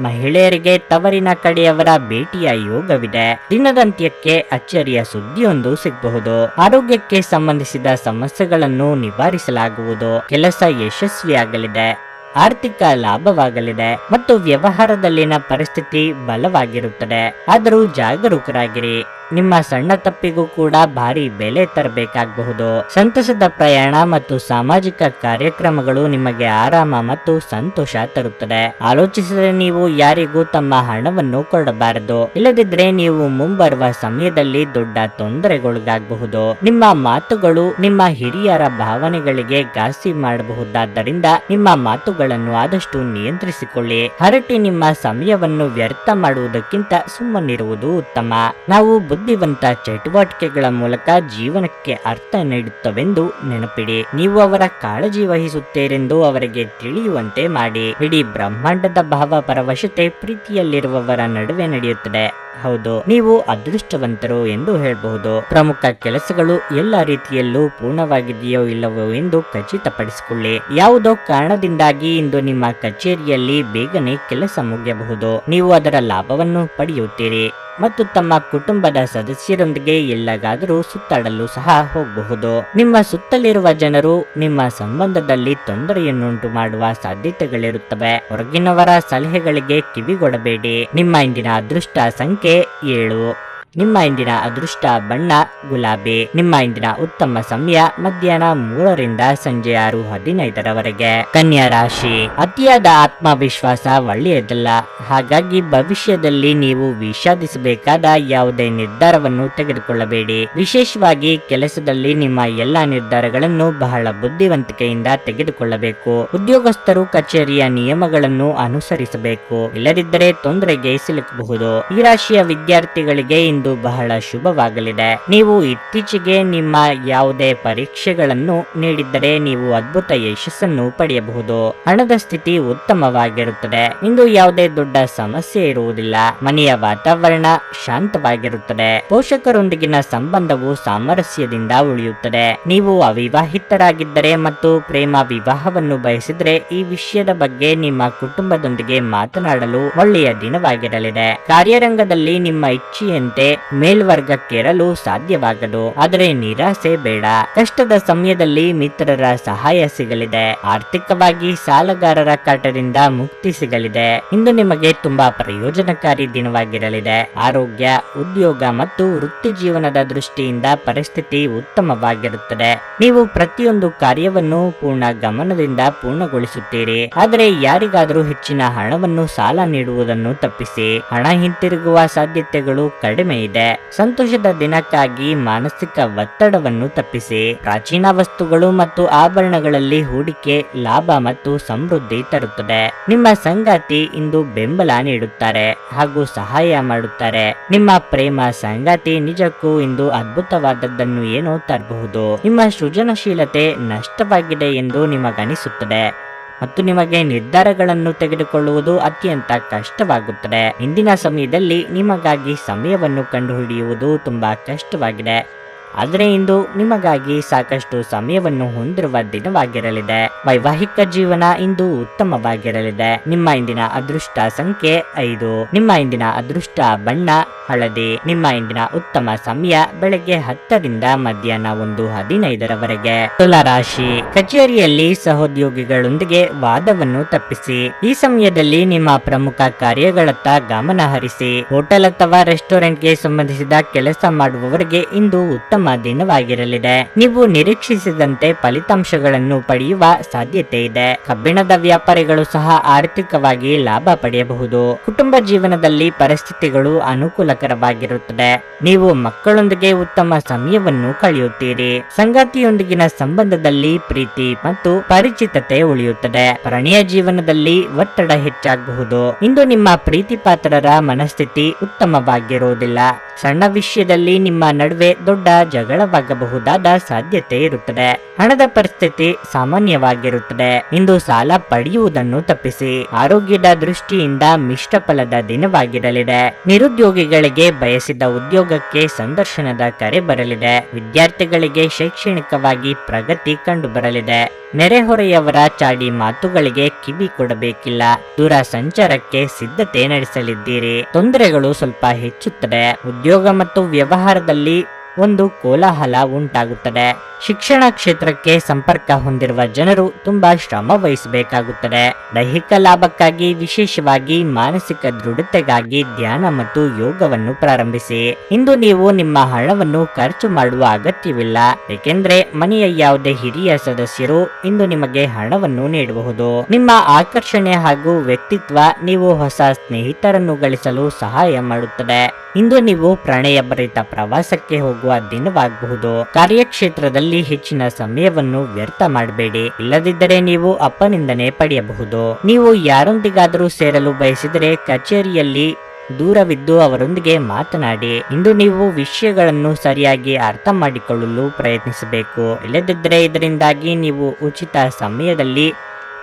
ಮಹಿಳೆಯರಿಗೆ ತವರಿನ ಕಡೆಯವರ ಭೇಟಿಯ ಯೋಗವಿದೆ. ದಿನದಂತ್ಯಕ್ಕೆ ಅಚ್ಚರಿಯ ಸುದ್ದಿಯೊಂದು ಸಿಗಬಹುದು. ಆರೋಗ್ಯಕ್ಕೆ ಸಂಬಂಧಿಸಿದ ಸಮಸ್ಯೆಗಳನ್ನು ನಿವಾರಿಸಲಾಗುವುದು. ಕೆಲಸ ಯಶಸ್ವಿಯಾಗಲಿದೆ. ಆರ್ಥಿಕ ಲಾಭವಾಗಲಿದೆ ಮತ್ತು ವ್ಯವಹಾರದಲ್ಲಿನ ಪರಿಸ್ಥಿತಿ ಬಲವಾಗಿರುತ್ತದೆ. ಆದರೂ ಜಾಗರೂಕರಾಗಿರಿ. ನಿಮ್ಮ ಸಣ್ಣ ತಪ್ಪಿಗೂ ಕೂಡ ಭಾರಿ ಬೆಲೆ ತರಬೇಕಾಗಬಹುದು. ಸಂತಸದ ಪ್ರಯಾಣ ಮತ್ತು ಸಾಮಾಜಿಕ ಕಾರ್ಯಕ್ರಮಗಳು ನಿಮಗೆ ಆರಾಮ ಮತ್ತು ಸಂತೋಷ ತರುತ್ತದೆ. ಆಲೋಚಿಸಿದರೆ ನೀವು ಯಾರಿಗೂ ತಮ್ಮ ಹಣವನ್ನು ಕೊಡಬಾರದು. ಇಲ್ಲದಿದ್ರೆ ನೀವು ಮುಂಬರುವ ಸಮಯದಲ್ಲಿ ದೊಡ್ಡ ತೊಂದರೆಗೊಳಗಾಗಬಹುದು. ನಿಮ್ಮ ಮಾತುಗಳು ನಿಮ್ಮ ಹಿರಿಯರ ಭಾವನೆಗಳಿಗೆ ಘಾಸಿ ಮಾಡಬಹುದಾದ್ದರಿಂದ ನಿಮ್ಮ ಮಾತುಗಳನ್ನು ಆದಷ್ಟು ನಿಯಂತ್ರಿಸಿಕೊಳ್ಳಿ. ಹರಟಿ ನಿಮ್ಮ ಸಮಯವನ್ನು ವ್ಯರ್ಥ ಮಾಡುವುದಕ್ಕಿಂತ ಸುಮ್ಮನಿರುವುದು ಉತ್ತಮ. ನಾವು ಬುದ್ಧಿವಂತ ಚಟುವಟಿಕೆಗಳ ಮೂಲಕ ಜೀವನಕ್ಕೆ ಅರ್ಥ ನೀಡುತ್ತವೆಂದು ನೆನಪಿಡಿ. ನೀವು ಅವರ ಕಾಳಜಿ ವಹಿಸುತ್ತೇರೆಂದು ಅವರಿಗೆ ತಿಳಿಯುವಂತೆ ಮಾಡಿ. ಇಡೀ ಬ್ರಹ್ಮಾಂಡದ ಭಾವ ಪರವಶತೆ ಪ್ರೀತಿಯಲ್ಲಿರುವವರ ನಡುವೆ ನಡೆಯುತ್ತದೆ. ಹೌದು, ನೀವು ಅದೃಷ್ಟವಂತರು ಎಂದು ಹೇಳಬಹುದು. ಪ್ರಮುಖ ಕೆಲಸಗಳು ಎಲ್ಲ ರೀತಿಯಲ್ಲೂ ಪೂರ್ಣವಾಗಿದೆಯೋ ಇಲ್ಲವೋ ಎಂದು ಖಚಿತಪಡಿಸಿಕೊಳ್ಳಿ. ಯಾವುದೋ ಕಾರಣದಿಂದಾಗಿ ಇಂದು ನಿಮ್ಮ ಕಚೇರಿಯಲ್ಲಿ ಬೇಗನೆ ಕೆಲಸ ಮುಗಿಯಬಹುದು. ನೀವು ಅದರ ಲಾಭವನ್ನು ಪಡೆಯುತ್ತೀರಿ. ಮತ್ತು ತಮ್ಮ ಕುಟುಂಬದ ಸದಸ್ಯರೊಂದಿಗೆ ಎಲ್ಲಗಾದರೂ ಸುತ್ತಾಡಲು ಸಹ ಹೋಗಬಹುದು. ನಿಮ್ಮ ಸುತ್ತಲಿರುವ ಜನರು ನಿಮ್ಮ ಸಂಬಂಧದಲ್ಲಿ ತೊಂದರೆಯನ್ನುಂಟು ಮಾಡುವ ಸಾಧ್ಯತೆಗಳಿರುತ್ತವೆ. ಹೊರಗಿನವರ ಸಲಹೆಗಳಿಗೆ ಕಿವಿಗೊಡಬೇಡಿ. ನಿಮ್ಮ ಇಂದಿನ ಅದೃಷ್ಟ ಸಂಖ್ಯೆ ಏಳು. ನಿಮ್ಮ ಇಂದಿನ ಅದೃಷ್ಟ ಬಣ್ಣ, ಗುಲಾಬಿ. ನಿಮ್ಮ ಇಂದಿನ ಉತ್ತಮ ಸಮಯ ಮಧ್ಯಾಹ್ನ ಮೂರರಿಂದ ಸಂಜೆ ಆರು ಹದಿನೈದರವರೆಗೆ. ಕನ್ಯಾ ರಾಶಿ. ಅತಿಯಾದ ಆತ್ಮವಿಶ್ವಾಸ ಒಳ್ಳೆಯದಲ್ಲ. ಹಾಗಾಗಿ ಭವಿಷ್ಯದಲ್ಲಿ ನೀವು ವಿಷಾದಿಸಬೇಕಾದ ಯಾವುದೇ ನಿರ್ಧಾರವನ್ನು ತೆಗೆದುಕೊಳ್ಳಬೇಡಿ. ವಿಶೇಷವಾಗಿ ಕೆಲಸದಲ್ಲಿ ನಿಮ್ಮ ಎಲ್ಲಾ ನಿರ್ಧಾರಗಳನ್ನು ಬಹಳ ಬುದ್ಧಿವಂತಿಕೆಯಿಂದ ತೆಗೆದುಕೊಳ್ಳಬೇಕು. ಉದ್ಯೋಗಸ್ಥರು, ಕಚೇರಿಯ ನಿಯಮಗಳನ್ನು ಅನುಸರಿಸಬೇಕು. ಇಲ್ಲದಿದ್ದರೆ ತೊಂದರೆಗೆ ಸಿಲುಕಬಹುದು. ಈ ರಾಶಿಯ ವಿದ್ಯಾರ್ಥಿಗಳಿಗೆ ಬಹಳ ಶುಭವಾಗಲಿದೆ. ನೀವು ಇತ್ತೀಚೆಗೆ ನಿಮ್ಮ ಯಾವುದೇ ಪರೀಕ್ಷೆಗಳನ್ನು ನೀಡಿದ್ದರೆ ನೀವು ಅದ್ಭುತ ಯಶಸ್ಸನ್ನು ಪಡೆಯಬಹುದು. ಹಣದ ಸ್ಥಿತಿ ಉತ್ತಮವಾಗಿರುತ್ತದೆ. ಇಂದು ಯಾವುದೇ ದೊಡ್ಡ ಸಮಸ್ಯೆ ಇರುವುದಿಲ್ಲ. ಮನೆಯ ವಾತಾವರಣ ಶಾಂತವಾಗಿರುತ್ತದೆ. ಪೋಷಕರೊಂದಿಗಿನ ಸಂಬಂಧವು ಸಾಮರಸ್ಯದಿಂದ ಉಳಿಯುತ್ತದೆ. ನೀವು ಅವಿವಾಹಿತರಾಗಿದ್ದರೆ ಮತ್ತು ಪ್ರೇಮ ವಿವಾಹವನ್ನು ಬಯಸಿದ್ರೆ ಈ ವಿಷಯದ ಬಗ್ಗೆ ನಿಮ್ಮ ಕುಟುಂಬದೊಂದಿಗೆ ಮಾತನಾಡಲು ಒಳ್ಳೆಯ ದಿನವಾಗಿರಲಿದೆ. ಕಾರ್ಯರಂಗದಲ್ಲಿ ನಿಮ್ಮ ಇಚ್ಛೆಯಂತೆ ಮೇಲ್ವರ್ಗಕ್ಕೇರಲು ಸಾಧ್ಯವಾಗದು. ಆದರೆ ನಿರಾಸೆ ಬೇಡ. ಕಷ್ಟದ ಸಮಯದಲ್ಲಿ ಮಿತ್ರರ ಸಹಾಯ ಸಿಗಲಿದೆ. ಆರ್ಥಿಕವಾಗಿ ಸಾಲಗಾರರ ಕಾಟದಿಂದ ಮುಕ್ತಿ ಸಿಗಲಿದೆ. ಇಂದು ನಿಮಗೆ ತುಂಬಾ ಪ್ರಯೋಜನಕಾರಿ ದಿನವಾಗಿರಲಿದೆ. ಆರೋಗ್ಯ, ಉದ್ಯೋಗ ಮತ್ತು ವೃತ್ತಿ ಜೀವನದ ದೃಷ್ಟಿಯಿಂದ ಪರಿಸ್ಥಿತಿ ಉತ್ತಮವಾಗಿರುತ್ತದೆ. ನೀವು ಪ್ರತಿಯೊಂದು ಕಾರ್ಯವನ್ನು ಪೂರ್ಣ ಗಮನದಿಂದ ಪೂರ್ಣಗೊಳಿಸುತ್ತೀರಿ. ಆದರೆ ಯಾರಿಗಾದರೂ ಹೆಚ್ಚಿನ ಹಣವನ್ನು ಸಾಲ ನೀಡುವುದನ್ನು ತಪ್ಪಿಸಿ. ಹಣ ಹಿಂತಿರುಗುವ ಸಾಧ್ಯತೆಗಳು ಕಡಿಮೆ ಇದೆ. ಸಂತೋಷದ ದಿನಕ್ಕಾಗಿ ಮಾನಸಿಕ ಒತ್ತಡವನ್ನು ತಪ್ಪಿಸಿ. ಪ್ರಾಚೀನ ವಸ್ತುಗಳು ಮತ್ತು ಆಭರಣಗಳಲ್ಲಿ ಹೂಡಿಕೆ, ಲಾಭ ಮತ್ತು ಸಮೃದ್ಧಿ ತರುತ್ತದೆ. ನಿಮ್ಮ ಸಂಗಾತಿ ಇಂದು ಬೆಂಬಲ ನೀಡುತ್ತಾರೆ ಹಾಗೂ ಸಹಾಯ ಮಾಡುತ್ತಾರೆ. ನಿಮ್ಮ ಪ್ರೇಮ ಸಂಗಾತಿ ನಿಜಕ್ಕೂ ಇಂದು ಅದ್ಭುತವಾದದ್ದನ್ನು ಏನೋ ತರಬಹುದು. ನಿಮ್ಮ ಸೃಜನಶೀಲತೆ ನಷ್ಟವಾಗಿದೆ ಎಂದು ನಿಮಗನಿಸುತ್ತದೆ. ಮತ್ತು ನಿಮಗೆ ನಿರ್ಧಾರಗಳನ್ನು ತೆಗೆದುಕೊಳ್ಳುವುದು ಅತ್ಯಂತ ಕಷ್ಟವಾಗುತ್ತದೆ. ಇಂದಿನ ಸಮಯದಲ್ಲಿ ನಿಮಗಾಗಿ ಸಮಯವನ್ನು ಕಂಡುಹಿಡಿಯುವುದು ತುಂಬಾ ಕಷ್ಟವಾಗಿದೆ. ಆದರೆ ಇಂದು ನಿಮಗಾಗಿ ಸಾಕಷ್ಟು ಸಮಯವನ್ನು ಹೊಂದಿರುವ ದಿನವಾಗಿರಲಿದೆ. ವೈವಾಹಿಕ ಜೀವನ ಇಂದು ಉತ್ತಮವಾಗಿರಲಿದೆ. ನಿಮ್ಮ ಇಂದಿನ ಅದೃಷ್ಟ ಸಂಖ್ಯೆ ಐದು. ನಿಮ್ಮ ಇಂದಿನ ಅದೃಷ್ಟ ಬಣ್ಣ, ಹಳದಿ. ನಿಮ್ಮ ಇಂದಿನ ಉತ್ತಮ ಸಮಯ ಬೆಳಗ್ಗೆ ಹತ್ತರಿಂದ ಮಧ್ಯಾಹ್ನ ಒಂದು ಹದಿನೈದರವರೆಗೆ. ತುಲಾರಾಶಿ. ಕಚೇರಿಯಲ್ಲಿ ಸಹೋದ್ಯೋಗಿಗಳೊಂದಿಗೆ ವಾದವನ್ನು ತಪ್ಪಿಸಿ. ಈ ಸಮಯದಲ್ಲಿ ನಿಮ್ಮ ಪ್ರಮುಖ ಕಾರ್ಯಗಳತ್ತ ಗಮನ ಹರಿಸಿ. ಹೋಟೆಲ್ ಅಥವಾ ರೆಸ್ಟೋರೆಂಟ್ಗೆ ಸಂಬಂಧಿಸಿದ ಕೆಲಸ ಮಾಡುವವರಿಗೆ ಇಂದು ಉತ್ತಮ ದಿನವಾಗಿರಲಿದೆ ನೀವು ನಿರೀಕ್ಷಿಸಿದಂತೆ ಫಲಿತಾಂಶಗಳನ್ನು ಪಡೆಯುವ ಸಾಧ್ಯತೆ ಇದೆ. ಕಬ್ಬಿಣದ ವ್ಯಾಪಾರಿಗಳು ಸಹ ಆರ್ಥಿಕವಾಗಿ ಲಾಭ ಪಡೆಯಬಹುದು. ಕುಟುಂಬ ಜೀವನದಲ್ಲಿ ಪರಿಸ್ಥಿತಿಗಳು ಅನುಕೂಲಕರವಾಗಿರುತ್ತದೆ. ನೀವು ಮಕ್ಕಳೊಂದಿಗೆ ಉತ್ತಮ ಸಮಯವನ್ನು ಕಳೆಯುತ್ತೀರಿ. ಸಂಗಾತಿಯೊಂದಿಗಿನ ಸಂಬಂಧದಲ್ಲಿ ಪ್ರೀತಿ ಮತ್ತು ಪರಿಚಿತತೆ ಉಳಿಯುತ್ತದೆ. ಪ್ರಣಯ ಜೀವನದಲ್ಲಿ ಒತ್ತಡ ಹೆಚ್ಚಾಗಬಹುದು. ಇಂದು ನಿಮ್ಮ ಪ್ರೀತಿ ಪಾತ್ರರ ಮನಸ್ಥಿತಿ ಉತ್ತಮವಾಗಿರುವುದಿಲ್ಲ. ಸಣ್ಣ ವಿಷಯದಲ್ಲಿ ನಿಮ್ಮ ನಡುವೆ ದೊಡ್ಡ ಜಗಳವಾಗಬಹುದಾದ ಸಾಧ್ಯತೆ ಇರುತ್ತದೆ. ಹಣದ ಪರಿಸ್ಥಿತಿ ಸಾಮಾನ್ಯವಾಗಿರುತ್ತದೆ. ಇಂದು ಸಾಲ ಪಡೆಯುವುದನ್ನು ತಪ್ಪಿಸಿ. ಆರೋಗ್ಯದ ದೃಷ್ಟಿಯಿಂದ ಮಿಷ್ಟ ಫಲದ ದಿನವಾಗಿರಲಿದೆ. ನಿರುದ್ಯೋಗಿಗಳಿಗೆ ಬಯಸಿದ ಉದ್ಯೋಗಕ್ಕೆ ಸಂದರ್ಶನದ ಕರೆ ಬರಲಿದೆ. ವಿದ್ಯಾರ್ಥಿಗಳಿಗೆ ಶೈಕ್ಷಣಿಕವಾಗಿ ಪ್ರಗತಿ ಕಂಡುಬರಲಿದೆ. ನೆರೆಹೊರೆಯವರ ಚಾಡಿ ಮಾತುಗಳಿಗೆ ಕಿವಿ ಕೊಡಬೇಕಿಲ್ಲ. ದೂರ ಸಂಚಾರಕ್ಕೆ ಸಿದ್ಧತೆ ನಡೆಸಲಿದ್ದೀರಿ. ತೊಂದರೆಗಳು ಸ್ವಲ್ಪ ಹೆಚ್ಚುತ್ತದೆ. ಉದ್ಯೋಗ ಮತ್ತು ವ್ಯವಹಾರದಲ್ಲಿ ಒಂದು ಕೋಲಾಹಲ ಉಂಟಾಗುತ್ತದೆ. ಶಿಕ್ಷಣ ಕ್ಷೇತ್ರಕ್ಕೆ ಸಂಪರ್ಕ ಹೊಂದಿರುವ ಜನರು ತುಂಬಾ ಶ್ರಮ ವಹಿಸಬೇಕಾಗುತ್ತದೆ. ದೈಹಿಕ ಲಾಭಕ್ಕಾಗಿ, ವಿಶೇಷವಾಗಿ ಮಾನಸಿಕ ದೃಢತೆಗಾಗಿ ಧ್ಯಾನ ಮತ್ತು ಯೋಗವನ್ನು ಪ್ರಾರಂಭಿಸಿ. ಇಂದು ನೀವು ನಿಮ್ಮ ಹಣವನ್ನು ಖರ್ಚು ಮಾಡುವ ಅಗತ್ಯವಿಲ್ಲ. ಏಕೆಂದ್ರೆ ಮನೆಯ ಯಾವುದೇ ಹಿರಿಯ ಸದಸ್ಯರು ಇಂದು ನಿಮಗೆ ಹಣವನ್ನು ನೀಡಬಹುದು. ನಿಮ್ಮ ಆಕರ್ಷಣೆ ಹಾಗೂ ವ್ಯಕ್ತಿತ್ವ ನೀವು ಹೊಸ ಸ್ನೇಹಿತರನ್ನು ಗಳಿಸಲು ಸಹಾಯ ಮಾಡುತ್ತದೆ. ಇಂದು ನೀವು ಪ್ರಣಯಭರಿತ ಪ್ರವಾಸಕ್ಕೆ ಹೋಗುವ ದಿನವಾಗಬಹುದು ಕಾರ್ಯಕ್ಷೇತ್ರದಲ್ಲಿ ಹೆಚ್ಚಿನ ಸಮಯವನ್ನು ವ್ಯರ್ಥ ಮಾಡಬೇಡಿ. ಇಲ್ಲದಿದ್ದರೆ ನೀವು ಅಪ್ಪನಿಂದನೆ ಪಡೆಯಬಹುದು. ನೀವು ಯಾರೊಂದಿಗಾದರೂ ಸೇರಲು ಬಯಸಿದರೆ ಕಚೇರಿಯಲ್ಲಿ ದೂರವಿದ್ದು ಅವರೊಂದಿಗೆ ಮಾತನಾಡಿ. ಇಂದು ನೀವು ವಿಷಯಗಳನ್ನು ಸರಿಯಾಗಿ ಅರ್ಥ ಮಾಡಿಕೊಳ್ಳಲು ಪ್ರಯತ್ನಿಸಬೇಕು. ಇಲ್ಲದಿದ್ದರೆ ಇದರಿಂದಾಗಿ ನೀವು ಉಚಿತ ಸಮಯದಲ್ಲಿ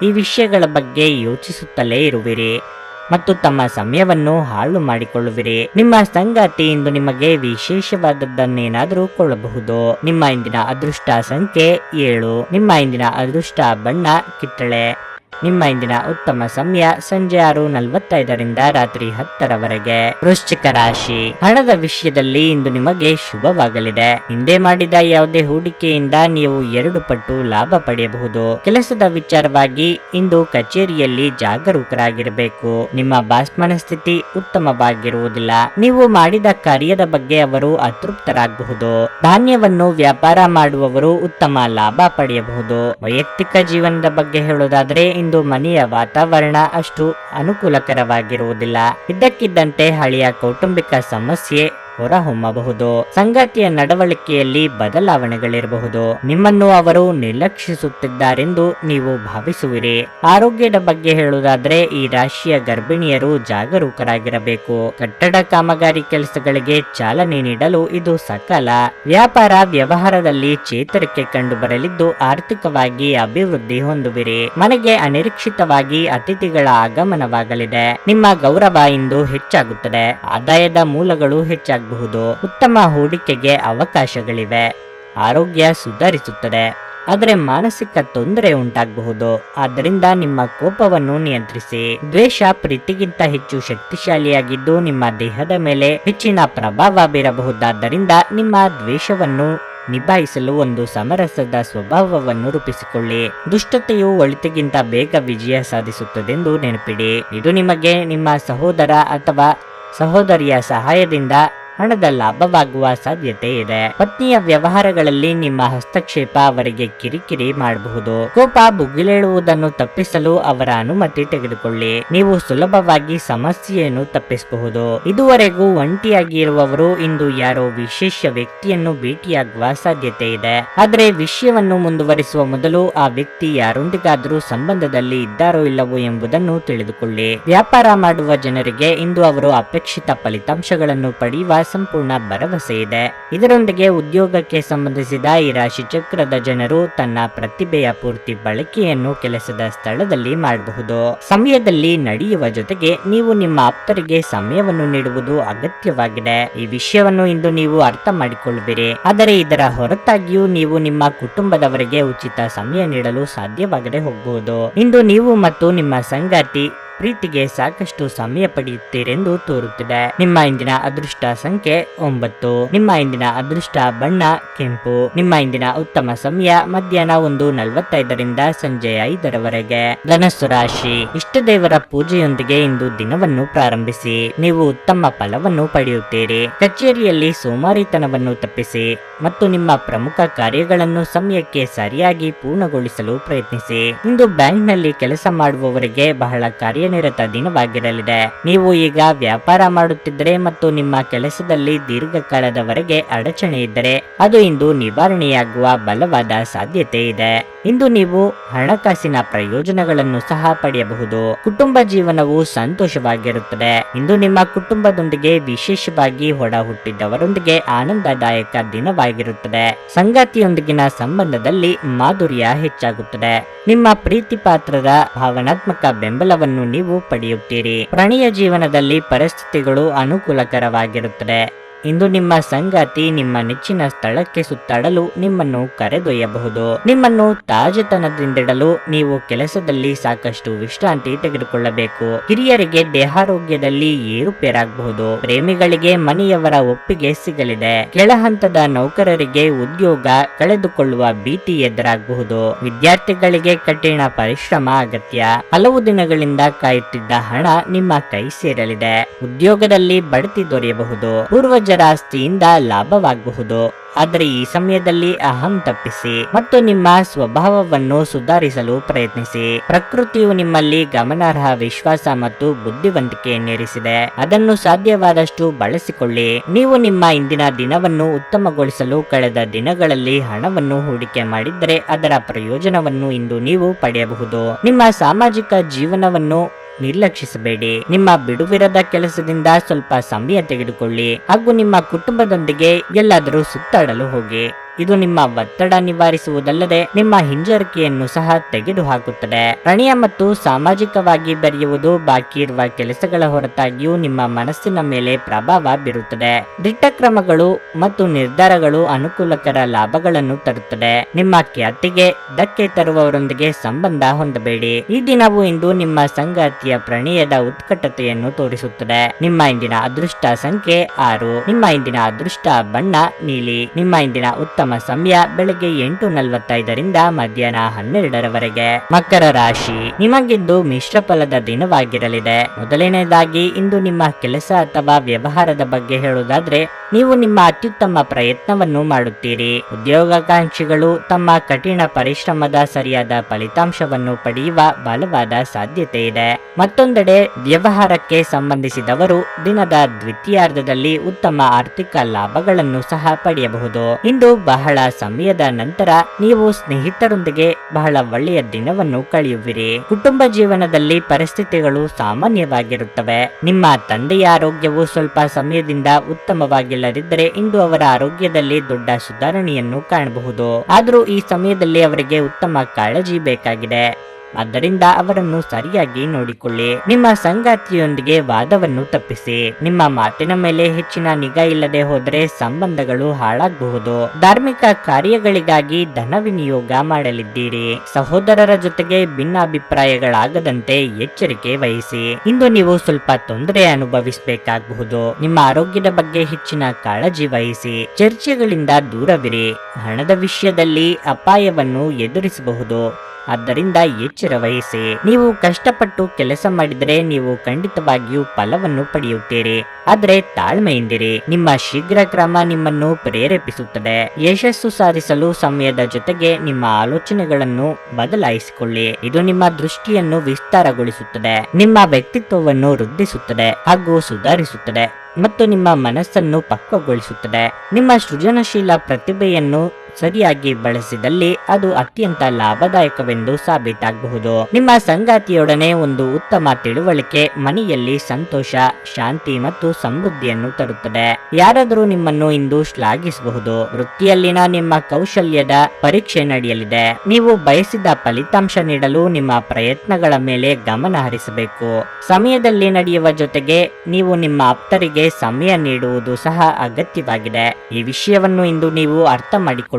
ಈ ವಿಷಯಗಳ ಬಗ್ಗೆ ಯೋಚಿಸುತ್ತಲೇ ಇರುವಿರಿ. ಮತ್ತು ತಮ್ಮ ಸಮಯವನ್ನು ಹಾಳು ಮಾಡಿಕೊಳ್ಳುವಿರಿ. ನಿಮ್ಮ ಸಂಗಾತಿ ಇಂದು ನಿಮಗೆ ವಿಶೇಷವಾದದ್ದನ್ನೇನಾದರೂ ಕೊಳ್ಳಬಹುದು ನಿಮ್ಮ ಇಂದಿನ ಅದೃಷ್ಟ ಸಂಖ್ಯೆ ಏಳು. ನಿಮ್ಮ ಇಂದಿನ ಅದೃಷ್ಟ ಬಣ್ಣ ಕಿತ್ತಳೆ. ನಿಮ್ಮ ಇಂದಿನ ಉತ್ತಮ ಸಮಯ ಸಂಜೆ ಆರು ನಲವತ್ತೈದರಿಂದ ರಾತ್ರಿ ಹತ್ತರವರೆಗೆ. ವೃಶ್ಚಿಕ ರಾಶಿ. ಹಣದ ವಿಷಯದಲ್ಲಿ ಇಂದು ನಿಮಗೆ ಶುಭವಾಗಲಿದೆ. ಹಿಂದೆ ಮಾಡಿದ ಯಾವುದೇ ಹೂಡಿಕೆಯಿಂದ ನೀವು ಎರಡು ಪಟ್ಟು ಲಾಭ ಪಡೆಯಬಹುದು. ಕೆಲಸದ ವಿಚಾರವಾಗಿ ಇಂದು ಕಚೇರಿಯಲ್ಲಿ ಜಾಗರೂಕರಾಗಿರಬೇಕು. ನಿಮ್ಮ ಬಾಸ್ ಮನಸ್ಥಿತಿ ಉತ್ತಮವಾಗಿರುವುದಿಲ್ಲ. ನೀವು ಮಾಡಿದ ಕಾರ್ಯದ ಬಗ್ಗೆ ಅವರು ಅತೃಪ್ತರಾಗಬಹುದು. ಧಾನ್ಯವನ್ನು ವ್ಯಾಪಾರ ಮಾಡುವವರು ಉತ್ತಮ ಲಾಭ ಪಡೆಯಬಹುದು. ವೈಯಕ್ತಿಕ ಜೀವನದ ಬಗ್ಗೆ ಹೇಳೋದಾದ್ರೆ ಇಂದು ಮನೆಯ ವಾತಾವರಣ ಅಷ್ಟು ಅನುಕೂಲಕರವಾಗಿರುವುದಿಲ್ಲ. ಇದ್ದಕ್ಕಿದ್ದಂತೆ ಹಳೆಯ ಕೌಟುಂಬಿಕ ಸಮಸ್ಯೆ ಹೊರಹೊಮ್ಮಬಹುದು. ಸಂಗಾತಿಯ ನಡವಳಿಕೆಯಲ್ಲಿ ಬದಲಾವಣೆಗಳಿರಬಹುದು. ನಿಮ್ಮನ್ನು ಅವರು ನಿರ್ಲಕ್ಷಿಸುತ್ತಿದ್ದಾರೆಂದು ನೀವು ಭಾವಿಸುವಿರಿ. ಆರೋಗ್ಯದ ಬಗ್ಗೆ ಹೇಳುವುದಾದ್ರೆ ಈ ರಾಶಿಯ ಗರ್ಭಿಣಿಯರು ಜಾಗರೂಕರಾಗಿರಬೇಕು. ಕಟ್ಟಡ ಕಾಮಗಾರಿ ಕೆಲಸಗಳಿಗೆ ಚಾಲನೆ ನೀಡಲು ಇದು ಸಕಾಲ. ವ್ಯಾಪಾರ ವ್ಯವಹಾರದಲ್ಲಿ ಚೇತರಿಕೆ ಕಂಡು ಬರಲಿದ್ದು ಆರ್ಥಿಕವಾಗಿ ಅಭಿವೃದ್ಧಿ ಹೊಂದುವಿರಿ. ಮನೆಗೆ ಅನಿರೀಕ್ಷಿತವಾಗಿ ಅತಿಥಿಗಳ ಆಗಮನವಾಗಲಿದೆ. ನಿಮ್ಮ ಗೌರವ ಇಂದು ಹೆಚ್ಚಾಗುತ್ತದೆ. ಆದಾಯದ ಮೂಲಗಳು ಹೆಚ್ಚಾಗಬಹುದು ಉತ್ತಮ ಹೂಡಿಕೆಗೆ ಅವಕಾಶಗಳಿವೆ. ಆರೋಗ್ಯ ಸುಧಾರಿಸುತ್ತದೆ. ಆದರೆ ಮಾನಸಿಕ ತೊಂದರೆ ಉಂಟಾಗಬಹುದು. ಆದ್ದರಿಂದ ನಿಮ್ಮ ಕೋಪವನ್ನು ನಿಯಂತ್ರಿಸಿ. ದ್ವೇಷ ಪ್ರೀತಿಗಿಂತ ಹೆಚ್ಚು ಶಕ್ತಿಶಾಲಿಯಾಗಿದ್ದು ನಿಮ್ಮ ದೇಹದ ಮೇಲೆ ಹೆಚ್ಚಿನ ಪ್ರಭಾವ ಬೀರಬಹುದಾದ್ದರಿಂದ ನಿಮ್ಮ ದ್ವೇಷವನ್ನು ನಿಭಾಯಿಸಲು ಒಂದು ಸಮರಸದ ಸ್ವಭಾವವನ್ನು ರೂಪಿಸಿಕೊಳ್ಳಿ. ದುಷ್ಟತೆಯು ಒಳಿತಿಗಿಂತ ಬೇಗ ವಿಜಯ ಸಾಧಿಸುತ್ತದೆಂದು ನೆನಪಿಡಿ. ಇದು ನಿಮಗೆ ನಿಮ್ಮ ಸಹೋದರ ಅಥವಾ ಸಹೋದರಿಯ ಸಹಾಯದಿಂದ ಹಣದ ಲಾಭವಾಗುವ ಸಾಧ್ಯತೆ ಇದೆ. ಪತ್ನಿಯ ವ್ಯವಹಾರಗಳಲ್ಲಿ ನಿಮ್ಮ ಹಸ್ತಕ್ಷೇಪ ಅವರಿಗೆ ಕಿರಿಕಿರಿ ಮಾಡಬಹುದು. ಕೋಪ ಬುಗಿಲೇಳುವುದನ್ನು ತಪ್ಪಿಸಲು ಅವರ ಅನುಮತಿ ತೆಗೆದುಕೊಳ್ಳಿ. ನೀವು ಸುಲಭವಾಗಿ ಸಮಸ್ಯೆಯನ್ನು ತಪ್ಪಿಸಬಹುದು. ಇದುವರೆಗೂ ಒಂಟಿಯಾಗಿ ಇರುವವರು ಇಂದು ಯಾರೋ ವಿಶೇಷ ವ್ಯಕ್ತಿಯನ್ನು ಭೇಟಿಯಾಗುವ ಸಾಧ್ಯತೆ ಇದೆ. ಆದರೆ ವಿಷಯವನ್ನು ಮುಂದುವರಿಸುವ ಮೊದಲು ಆ ವ್ಯಕ್ತಿ ಯಾರೊಂದಿಗಾದರೂ ಸಂಬಂಧದಲ್ಲಿ ಇದ್ದಾರೋ ಇಲ್ಲವೋ ಎಂಬುದನ್ನು ತಿಳಿದುಕೊಳ್ಳಿ. ವ್ಯಾಪಾರ ಮಾಡುವ ಜನರಿಗೆ ಇಂದು ಅವರು ಅಪೇಕ್ಷಿತ ಫಲಿತಾಂಶಗಳನ್ನು ಪಡೆಯುವ ಸಂಪೂರ್ಣ ಭರವಸೆ ಇದೆ. ಇದರೊಂದಿಗೆ ಉದ್ಯೋಗಕ್ಕೆ ಸಂಬಂಧಿಸಿದ ಈ ರಾಶಿ ಚಕ್ರದ ಜನರು ತನ್ನ ಪ್ರತಿಭೆಯ ಪೂರ್ತಿ ಬಳಕೆಯನ್ನು ಕೆಲಸದ ಸ್ಥಳದಲ್ಲಿ ಮಾಡಬಹುದು. ಸಮಯದಲ್ಲಿ ನಡೆಯುವ ಜೊತೆಗೆ ನೀವು ನಿಮ್ಮ ಆಪ್ತರಿಗೆ ಸಮಯವನ್ನು ನೀಡುವುದು ಅಗತ್ಯವಾಗಿದೆ. ಈ ವಿಷಯವನ್ನು ಇಂದು ನೀವು ಅರ್ಥ ಮಾಡಿಕೊಳ್ಳುವಿರಿ. ಆದರೆ ಇದರ ಹೊರತಾಗಿಯೂ ನೀವು ನಿಮ್ಮ ಕುಟುಂಬದವರಿಗೆ ಉಚಿತ ಸಮಯ ನೀಡಲು ಸಾಧ್ಯವಾಗದೆ ಹೋಗಬಹುದು. ಇಂದು ನೀವು ಮತ್ತು ನಿಮ್ಮ ಸಂಗಾತಿ ಪ್ರೀತಿಗೆ ಸಾಕಷ್ಟು ಸಮಯ ಪಡೆಯುತ್ತೀರೆಂದು ತೋರುತ್ತಿದೆ. ನಿಮ್ಮ ಇಂದಿನ ಅದೃಷ್ಟ ಸಂಖ್ಯೆ ಒಂಬತ್ತು. ನಿಮ್ಮ ಇಂದಿನ ಅದೃಷ್ಟ ಬಣ್ಣ ಕೆಂಪು. ನಿಮ್ಮ ಇಂದಿನ ಉತ್ತಮ ಸಮಯ ಮಧ್ಯಾಹ್ನ ಒಂದು ನಲವತ್ತೈದರಿಂದ ಸಂಜೆ ಐದರವರೆಗೆ. ಧನಸ್ಸು ರಾಶಿ. ಇಷ್ಟ ದೇವರ ಪೂಜೆಯೊಂದಿಗೆ ಇಂದು ದಿನವನ್ನು ಪ್ರಾರಂಭಿಸಿ. ನೀವು ಉತ್ತಮ ಫಲವನ್ನು ಪಡೆಯುತ್ತೀರಿ. ಕಚೇರಿಯಲ್ಲಿ ಸೋಮಾರಿತನವನ್ನು ತಪ್ಪಿಸಿ ಮತ್ತು ನಿಮ್ಮ ಪ್ರಮುಖ ಕಾರ್ಯಗಳನ್ನು ಸಮಯಕ್ಕೆ ಸರಿಯಾಗಿ ಪೂರ್ಣಗೊಳಿಸಲು ಪ್ರಯತ್ನಿಸಿ. ಇಂದು ಬ್ಯಾಂಕ್ನಲ್ಲಿ ಕೆಲಸ ಮಾಡುವವರಿಗೆ ಬಹಳ ಕಾರ್ಯನಿರತ ದಿನವಾಗಿರಲಿದೆ. ನೀವು ಈಗ ವ್ಯಾಪಾರ ಮಾಡುತ್ತಿದ್ದರೆ ಮತ್ತು ನಿಮ್ಮ ಕೆಲಸದಲ್ಲಿ ದೀರ್ಘಕಾಲದವರೆಗೆ ಅಡಚಣೆ ಇದ್ದರೆ, ಅದು ಇಂದು ನಿವಾರಣೆಯಾಗುವ ಬಲವಾದ ಸಾಧ್ಯತೆ ಇದೆ. ಇಂದು ನೀವು ಹಣಕಾಸಿನ ಪ್ರಯೋಜನಗಳನ್ನು ಸಹ ಪಡೆಯಬಹುದು. ಕುಟುಂಬ ಜೀವನವು ಸಂತೋಷವಾಗಿರುತ್ತದೆ. ಇಂದು ನಿಮ್ಮ ಕುಟುಂಬದೊಂದಿಗೆ ವಿಶೇಷವಾಗಿ ಹೊಡ ಹುಟ್ಟಿದ್ದವರೊಂದಿಗೆ ಆನಂದದಾಯಕ ದಿನವಾಗಿರುತ್ತದೆ. ಸಂಗಾತಿಯೊಂದಿಗಿನ ಸಂಬಂಧದಲ್ಲಿ ಮಾಧುರ್ಯ ಹೆಚ್ಚಾಗುತ್ತದೆ. ನಿಮ್ಮ ಪ್ರೀತಿ ಪಾತ್ರದ ಭಾವನಾತ್ಮಕ ಬೆಂಬಲವನ್ನು ನೀವು ಪಡೆಯುತ್ತೀರಿ. ಪ್ರಣಯ ಜೀವನದಲ್ಲಿ ಪರಿಸ್ಥಿತಿಗಳು ಅನುಕೂಲಕರವಾಗಿರುತ್ತದೆ. ಇಂದು ನಿಮ್ಮ ಸಂಗಾತಿ ನಿಮ್ಮ ನೆಚ್ಚಿನ ಸ್ಥಳಕ್ಕೆ ಸುತ್ತಾಡಲು ನಿಮ್ಮನ್ನು ಕರೆದೊಯ್ಯಬಹುದು. ನಿಮ್ಮನ್ನು ತಾಜತನದಿಂದಿಡಲು ನೀವು ಕೆಲಸದಲ್ಲಿ ಸಾಕಷ್ಟು ವಿಶ್ರಾಂತಿ ತೆಗೆದುಕೊಳ್ಳಬೇಕು. ಹಿರಿಯರಿಗೆ ದೇಹಾರೋಗ್ಯದಲ್ಲಿ ಏರುಪೇರಾಗಬಹುದು. ಪ್ರೇಮಿಗಳಿಗೆ ಮನೆಯವರ ಒಪ್ಪಿಗೆ ಸಿಗಲಿದೆ. ಕೆಳಹಂತದ ನೌಕರರಿಗೆ ಉದ್ಯೋಗ ಕಳೆದುಕೊಳ್ಳುವ ಭೀತಿ ಎದುರಾಗಬಹುದು. ವಿದ್ಯಾರ್ಥಿಗಳಿಗೆ ಕಠಿಣ ಪರಿಶ್ರಮ ಅಗತ್ಯ. ಹಲವು ದಿನಗಳಿಂದ ಕಾಯುತ್ತಿದ್ದ ಹಣ ನಿಮ್ಮ ಕೈ ಸೇರಲಿದೆ. ಉದ್ಯೋಗದಲ್ಲಿ ಬಡ್ತಿ ದೊರೆಯಬಹುದು. ಪೂರ್ವಜರ ಆಸ್ತಿಯಿಂದ ಲಾಭವಾಗಬಹುದು. ಆದರೆ ಈ ಸಮಯದಲ್ಲಿ ಅಹಂ ತಪ್ಪಿಸಿ ಮತ್ತು ನಿಮ್ಮ ಸ್ವಭಾವವನ್ನು ಸುಧಾರಿಸಲು ಪ್ರಯತ್ನಿಸಿ. ಪ್ರಕೃತಿಯು ನಿಮ್ಮಲ್ಲಿ ಗಮನಾರ್ಹ ವಿಶ್ವಾಸ ಮತ್ತು ಬುದ್ಧಿವಂತಿಕೆಯನ್ನಿರಿಸಿದೆ ಅದನ್ನು ಸಾಧ್ಯವಾದಷ್ಟು ಬಳಸಿಕೊಳ್ಳಿ. ನೀವು ನಿಮ್ಮ ಇಂದಿನ ದಿನವನ್ನು ಉತ್ತಮಗೊಳಿಸಲು ಕಳೆದ ದಿನಗಳಲ್ಲಿ ಹಣವನ್ನು ಹೂಡಿಕೆ ಮಾಡಿದ್ದರೆ ಅದರ ಪ್ರಯೋಜನವನ್ನು ಇಂದು ನೀವು ಪಡೆಯಬಹುದು. ನಿಮ್ಮ ಸಾಮಾಜಿಕ ಜೀವನವನ್ನು ನಿರ್ಲಕ್ಷಿಸಬೇಡಿ. ನಿಮ್ಮ ಬಿಡುವಿರದ ಕೆಲಸದಿಂದ ಸ್ವಲ್ಪ ಸಮಯ ತೆಗೆದುಕೊಳ್ಳಿ ಹಾಗೂ ನಿಮ್ಮ ಕುಟುಂಬದೊಂದಿಗೆ ಎಲ್ಲಾದರೂ ಸುತ್ತಾಡಲು ಹೋಗಿ. ಇದು ನಿಮ್ಮ ಒತ್ತಡ ನಿವಾರಿಸುವುದಲ್ಲದೆ ನಿಮ್ಮ ಹಿಂಜರಿಕೆಯನ್ನು ಸಹ ತೆಗೆದುಹಾಕುತ್ತದೆ. ಪ್ರಣಯ ಮತ್ತು ಸಾಮಾಜಿಕವಾಗಿ ಬೆರೆಯುವುದು ಬಾಕಿ ಇರುವ ಕೆಲಸಗಳ ಹೊರತಾಗಿಯೂ ನಿಮ್ಮ ಮನಸ್ಸಿನ ಮೇಲೆ ಪ್ರಭಾವ ಬೀರುತ್ತದೆ. ದಿಟ್ಟ ಕ್ರಮಗಳು ಮತ್ತು ನಿರ್ಧಾರಗಳು ಅನುಕೂಲಕರ ಲಾಭಗಳನ್ನು ತರುತ್ತದೆ. ನಿಮ್ಮ ಖ್ಯಾತಿಗೆ ಧಕ್ಕೆ ತರುವವರೊಂದಿಗೆ ಸಂಬಂಧ ಹೊಂದಬೇಡಿ. ಈ ದಿನವು ಇಂದು ನಿಮ್ಮ ಸಂಗಾತಿಯ ಪ್ರಣಯದ ಉತ್ಕಟತೆಯನ್ನು ತೋರಿಸುತ್ತದೆ. ನಿಮ್ಮ ಇಂದಿನ ಅದೃಷ್ಟ ಸಂಖ್ಯೆ ಆರು. ನಿಮ್ಮ ಇಂದಿನ ಅದೃಷ್ಟ ಬಣ್ಣ ನೀಲಿ. ನಿಮ್ಮ ಇಂದಿನ ಉತ್ತಮ ಸಮಯ ಬೆಳಗ್ಗೆ ಎಂಟು ನಲವತ್ತೈದರಿಂದ ಮಧ್ಯಾಹ್ನ ಹನ್ನೆರಡರವರೆಗೆ. ಮಕರ ರಾಶಿ. ನಿಮಗಿಂದು ಮಿಶ್ರ ಫಲದ ದಿನವಾಗಿರಲಿದೆ. ಮೊದಲನೇದಾಗಿ ಇಂದು ನಿಮ್ಮ ಕೆಲಸ ಅಥವಾ ವ್ಯವಹಾರದ ಬಗ್ಗೆ ಹೇಳುವುದಾದ್ರೆ, ನೀವು ನಿಮ್ಮ ಅತ್ಯುತ್ತಮ ಪ್ರಯತ್ನವನ್ನು ಮಾಡುತ್ತೀರಿ. ಉದ್ಯೋಗಾಕಾಂಕ್ಷಿಗಳು ತಮ್ಮ ಕಠಿಣ ಪರಿಶ್ರಮದ ಸರಿಯಾದ ಫಲಿತಾಂಶವನ್ನು ಪಡೆಯುವ ಬಲವಾದ ಸಾಧ್ಯತೆ ಇದೆ. ಮತ್ತೊಂದೆಡೆ, ವ್ಯವಹಾರಕ್ಕೆ ಸಂಬಂಧಿಸಿದವರು ದಿನದ ದ್ವಿತೀಯಾರ್ಧದಲ್ಲಿ ಉತ್ತಮ ಆರ್ಥಿಕ ಲಾಭಗಳನ್ನು ಸಹ ಪಡೆಯಬಹುದು. ಇಂದು ಬಹಳ ಸಮಯದ ನಂತರ ನೀವು ಸ್ನೇಹಿತರೊಂದಿಗೆ ಬಹಳ ಒಳ್ಳೆಯ ದಿನವನ್ನು ಕಳೆಯುವಿರಿ. ಕುಟುಂಬ ಜೀವನದಲ್ಲಿ ಪರಿಸ್ಥಿತಿಗಳು ಸಾಮಾನ್ಯವಾಗಿರುತ್ತವೆ. ನಿಮ್ಮ ತಂದೆಯ ಆರೋಗ್ಯವು ಸ್ವಲ್ಪ ಸಮಯದಿಂದ ಉತ್ತಮವಾಗಿಲ್ಲದಿದ್ದರೆ ಇಂದು ಅವರ ಆರೋಗ್ಯದಲ್ಲಿ ದೊಡ್ಡ ಸುಧಾರಣೆಯನ್ನು ಕಾಣಬಹುದು. ಆದರೂ ಈ ಸಮಯದಲ್ಲಿ ಅವರಿಗೆ ಉತ್ತಮ ಕಾಳಜಿ ಬೇಕಾಗಿದೆ. ಆದ್ದರಿಂದ ಅವರನ್ನು ಸರಿಯಾಗಿ ನೋಡಿಕೊಳ್ಳಿ. ನಿಮ್ಮ ಸಂಗಾತಿಯೊಂದಿಗೆ ವಾದವನ್ನು ತಪ್ಪಿಸಿ. ನಿಮ್ಮ ಮಾತಿನ ಮೇಲೆ ಹೆಚ್ಚಿನ ನಿಗಾ ಇಲ್ಲದೆ ಹೋದರೆ ಸಂಬಂಧಗಳು ಹಾಳಾಗಬಹುದು. ಧಾರ್ಮಿಕ ಕಾರ್ಯಗಳಿಗಾಗಿ ಧನ ವಿನಿಯೋಗ ಮಾಡಲಿದ್ದೀರಿ. ಸಹೋದರರ ಜೊತೆಗೆ ಭಿನ್ನಾಭಿಪ್ರಾಯಗಳಾಗದಂತೆ ಎಚ್ಚರಿಕೆ ವಹಿಸಿ. ಇಂದು ನೀವು ಸ್ವಲ್ಪ ತೊಂದರೆ ಅನುಭವಿಸಬೇಕಾಗಬಹುದು. ನಿಮ್ಮ ಆರೋಗ್ಯದ ಬಗ್ಗೆ ಹೆಚ್ಚಿನ ಕಾಳಜಿ ವಹಿಸಿ. ಚರ್ಚೆಗಳಿಂದ ದೂರವಿರಿ. ಹಣದ ವಿಷಯದಲ್ಲಿ ಅಪಾಯವನ್ನು ಎದುರಿಸಬಹುದು. ಆದ್ದರಿಂದ ಎಚ್ಚರ ವಹಿಸಿ ನೀವು ಕಷ್ಟಪಟ್ಟು ಕೆಲಸ ಮಾಡಿದರೆ ನೀವು ಖಂಡಿತವಾಗಿಯೂ ಫಲವನ್ನು ಪಡೆಯುತ್ತೀರಿ. ಆದರೆ ತಾಳ್ಮೆಯಿಂದಿರಿ. ನಿಮ್ಮ ಶೀಘ್ರ ಕ್ರಮ ನಿಮ್ಮನ್ನು ಪ್ರೇರೇಪಿಸುತ್ತದೆ. ಯಶಸ್ಸು ಸಾಧಿಸಲು ಸಮಯದ ಜೊತೆಗೆ ನಿಮ್ಮ ಆಲೋಚನೆಗಳನ್ನು ಬದಲಾಯಿಸಿಕೊಳ್ಳಿ. ಇದು ನಿಮ್ಮ ದೃಷ್ಟಿಯನ್ನು ವಿಸ್ತಾರಗೊಳಿಸುತ್ತದೆ. ನಿಮ್ಮ ವ್ಯಕ್ತಿತ್ವವನ್ನು ವೃದ್ಧಿಸುತ್ತದೆ ಹಾಗೂ ಸುಧಾರಿಸುತ್ತದೆ. ಮತ್ತು ನಿಮ್ಮ ಮನಸ್ಸನ್ನು ಪಕ್ವಗೊಳಿಸುತ್ತದೆ. ನಿಮ್ಮ ಸೃಜನಶೀಲ ಪ್ರತಿಭೆಯನ್ನು ಸರಿಯಾಗಿ ಬಳಸಿದಲ್ಲಿ ಅದು ಅತ್ಯಂತ ಲಾಭದಾಯಕವೆಂದು ಸಾಬೀತಾಗಬಹುದು. ನಿಮ್ಮ ಸಂಗಾತಿಯೊಡನೆ ಒಂದು ಉತ್ತಮ ತಿಳುವಳಿಕೆ ಮನೆಯಲ್ಲಿ ಸಂತೋಷ, ಶಾಂತಿ ಮತ್ತು ಸಮೃದ್ಧಿಯನ್ನು ತರುತ್ತದೆ. ಯಾರಾದರೂ ನಿಮ್ಮನ್ನು ಇಂದು ಶ್ಲಾಘಿಸಬಹುದು. ವೃತ್ತಿಯಲ್ಲಿನ ನಿಮ್ಮ ಕೌಶಲ್ಯದ ಪರೀಕ್ಷೆ ನಡೆಯಲಿದೆ. ನೀವು ಬಯಸಿದ ಫಲಿತಾಂಶ ನೀಡಲು ನಿಮ್ಮ ಪ್ರಯತ್ನಗಳ ಮೇಲೆ ಗಮನ ಹರಿಸಬೇಕು. ಸಮಯದಲ್ಲಿ ನಡೆಯುವ ಜೊತೆಗೆ ನೀವು ನಿಮ್ಮ ಆಪ್ತರಿಗೆ ಸಮಯ ನೀಡುವುದು ಸಹ ಅಗತ್ಯವಾಗಿದೆ. ಈ ವಿಷಯವನ್ನು ಇಂದು ನೀವು ಅರ್ಥ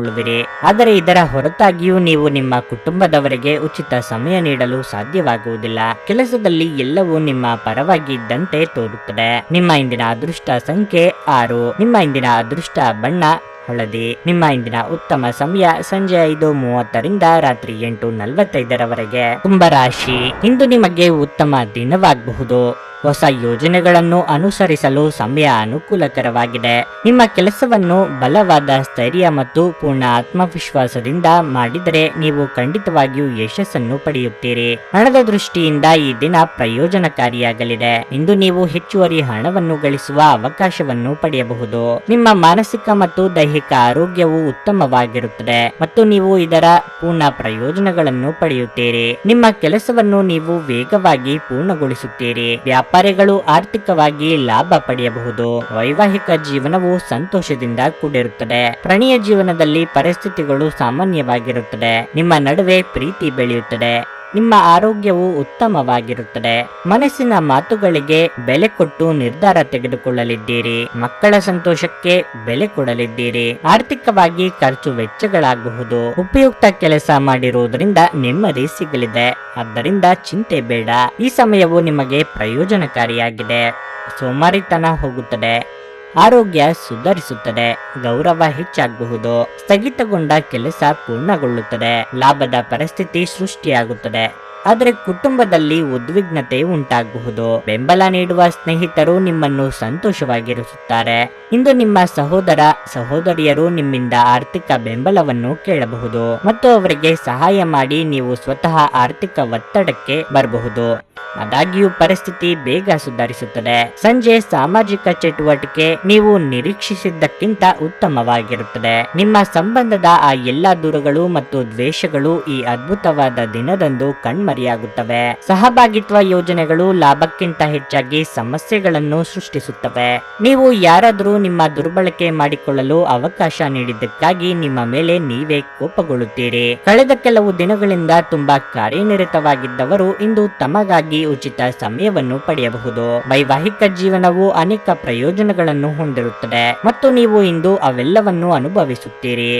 ಮಾಡಿಕೊಳ್ಳುವಿರಿ ಆದರೆ ಇದರ ಹೊರತಾಗಿಯೂ ನೀವು ನಿಮ್ಮ ಕುಟುಂಬದವರಿಗೆ ಉಚಿತ ಸಮಯ ನೀಡಲು ಸಾಧ್ಯವಾಗುವುದಿಲ್ಲ. ಕೆಲಸದಲ್ಲಿ ಎಲ್ಲವೂ ನಿಮ್ಮ ಪರವಾಗಿ ಇದ್ದಂತೆ ತೋರುತ್ತದೆ. ನಿಮ್ಮ ಇಂದಿನ ಅದೃಷ್ಟ ಸಂಖ್ಯೆ ಆರು. ನಿಮ್ಮ ಇಂದಿನ ಅದೃಷ್ಟ ಬಣ್ಣ ಹಳದಿ. ನಿಮ್ಮ ಇಂದಿನ ಉತ್ತಮ ಸಮಯ ಸಂಜೆ ಐದು ಮೂವತ್ತರಿಂದ ರಾತ್ರಿ ಎಂಟು ನಲವತ್ತೈದರವರೆಗೆ. ಕುಂಭರಾಶಿ. ಇಂದು ನಿಮಗೆ ಉತ್ತಮ ದಿನವಾಗಬಹುದು. ಹೊಸ ಯೋಜನೆಗಳನ್ನು ಅನುಸರಿಸಲು ಸಮಯ ಅನುಕೂಲಕರವಾಗಿದೆ. ನಿಮ್ಮ ಕೆಲಸವನ್ನು ಬಲವಾದ ಸ್ಥೈರ್ಯ ಮತ್ತು ಪೂರ್ಣ ಆತ್ಮವಿಶ್ವಾಸದಿಂದ ಮಾಡಿದರೆ ನೀವು ಖಂಡಿತವಾಗಿಯೂ ಯಶಸ್ಸನ್ನು ಪಡೆಯುತ್ತೀರಿ. ಹಣದ ದೃಷ್ಟಿಯಿಂದ ಈ ದಿನ ಪ್ರಯೋಜನಕಾರಿಯಾಗಲಿದೆ. ಇಂದು ನೀವು ಹೆಚ್ಚುವರಿ ಹಣವನ್ನು ಗಳಿಸುವ ಅವಕಾಶವನ್ನು ಪಡೆಯಬಹುದು. ನಿಮ್ಮ ಮಾನಸಿಕ ಮತ್ತು ದೈಹಿಕ ಆರೋಗ್ಯವು ಉತ್ತಮವಾಗಿರುತ್ತದೆ ಮತ್ತು ನೀವು ಇದರ ಪೂರ್ಣ ಪ್ರಯೋಜನಗಳನ್ನು ಪಡೆಯುತ್ತೀರಿ. ನಿಮ್ಮ ಕೆಲಸವನ್ನು ನೀವು ವೇಗವಾಗಿ ಪೂರ್ಣಗೊಳಿಸುತ್ತೀರಿ. ವ್ಯಾಪಾರಿಗಳು ಆರ್ಥಿಕವಾಗಿ ಲಾಭ ಪಡೆಯಬಹುದು. ವೈವಾಹಿಕ ಜೀವನವು ಸಂತೋಷದಿಂದ ಕೂಡಿರುತ್ತದೆ. ಪ್ರಣಯ ಜೀವನದಲ್ಲಿ ಪರಿಸ್ಥಿತಿಗಳು ಸಾಮಾನ್ಯವಾಗಿರುತ್ತದೆ. ನಿಮ್ಮ ನಡುವೆ ಪ್ರೀತಿ ಬೆಳೆಯುತ್ತದೆ. ನಿಮ್ಮ ಆರೋಗ್ಯವು ಉತ್ತಮವಾಗಿರುತ್ತದೆ. ಮನಸ್ಸಿನ ಮಾತುಗಳಿಗೆ ಬೆಲೆ ಕೊಟ್ಟು ನಿರ್ಧಾರ ತೆಗೆದುಕೊಳ್ಳಲಿದ್ದೀರಿ. ಮಕ್ಕಳ ಸಂತೋಷಕ್ಕೆ ಬೆಲೆ ಕೊಡಲಿದ್ದೀರಿ. ಆರ್ಥಿಕವಾಗಿ ಖರ್ಚು ವೆಚ್ಚಗಳಾಗಬಹುದು. ಉಪಯುಕ್ತ ಕೆಲಸ ಮಾಡಿರುವುದರಿಂದ ನೆಮ್ಮದಿ ಸಿಗಲಿದೆ. ಆದ್ದರಿಂದ ಚಿಂತೆ ಬೇಡ. ಈ ಸಮಯವು ನಿಮಗೆ ಪ್ರಯೋಜನಕಾರಿಯಾಗಿದೆ. ಸೋಮಾರಿತನ ಹೋಗುತ್ತದೆ. ಆರೋಗ್ಯ ಸುಧಾರಿಸುತ್ತದೆ ಗೌರವ ಹೆಚ್ಚಾಗಬಹುದು ಸ್ಥಗಿತಗೊಂಡ ಕೆಲಸ ಪೂರ್ಣಗೊಳ್ಳುತ್ತದೆ ಲಾಭದ ಪರಿಸ್ಥಿತಿ ಸೃಷ್ಟಿಯಾಗುತ್ತದೆ. ಆದರೆ ಕುಟುಂಬದಲ್ಲಿ ಉದ್ವಿಗ್ನತೆ ಉಂಟಾಗಬಹುದು ಬೆಂಬಲ ನೀಡುವ ಸ್ನೇಹಿತರು ನಿಮ್ಮನ್ನು ಸಂತೋಷವಾಗಿರಿಸುತ್ತಾರೆ. ಇಂದು ನಿಮ್ಮ ಸಹೋದರ, ಸಹೋದರಿಯರು ನಿಮ್ಮಿಂದ ಆರ್ಥಿಕ ಬೆಂಬಲವನ್ನು ಕೇಳಬಹುದು ಮತ್ತು ಅವರಿಗೆ ಸಹಾಯ ಮಾಡಿ ನೀವು ಸ್ವತಃ ಆರ್ಥಿಕ ಒತ್ತಡಕ್ಕೆ ಬರಬಹುದು. ಆದಾಗ್ಯೂ ಪರಿಸ್ಥಿತಿ ಬೇಗ ಸುಧಾರಿಸುತ್ತದೆ. ಸಂಜೆ ಸಾಮಾಜಿಕ ಚಟುವಟಿಕೆ ನೀವು ನಿರೀಕ್ಷಿಸಿದ್ದಕ್ಕಿಂತ ಉತ್ತಮವಾಗಿರುತ್ತದೆ. ನಿಮ್ಮ ಸಂಬಂಧದ ಆ ಎಲ್ಲಾ ದೂರಗಳು ಮತ್ತು ದ್ವೇಷಗಳು ಈ ಅದ್ಭುತವಾದ ದಿನದಂದು ಕಣ್ಮರೆಯಾಗುತ್ತವೆ ಸಹಭಾಗಿತ್ವ ಯೋಜನೆಗಳು ಲಾಭಕ್ಕಿಂತ ಹೆಚ್ಚಾಗಿ ಸಮಸ್ಯೆಗಳನ್ನು ಸೃಷ್ಟಿಸುತ್ತವೆ. ನೀವು ಯಾರಾದರೂ ನಿಮ್ಮ ದುರ್ಬಳಕೆ ಮಾಡಿಕೊಳ್ಳಲು ಅವಕಾಶ ನೀಡಿದ್ದಕ್ಕಾಗಿ ನಿಮ್ಮ ಮೇಲೆ ನೀವೇ ಕೋಪಗೊಳ್ಳುತ್ತೀರಿ. ಕಳೆದ ಕೆಲವು ದಿನಗಳಿಂದ ತುಂಬಾ ಕಾರ್ಯನಿರತವಾಗಿದ್ದವರು ಇಂದು ತಮಗಾಗಿ ಉಚಿತ ಸಮಯವನ್ನು ಪಡೆಯಬಹುದು. ವೈವಾಹಿಕ ಜೀವನವು ಅನೇಕ ಪ್ರಯೋಜನಗಳನ್ನು ಹೊಂದಿರುತ್ತದೆ ಮತ್ತು ನೀವು ಇಂದು ಅವೆಲ್ಲವನ್ನು ಅನುಭವಿಸುತ್ತೀರಿ.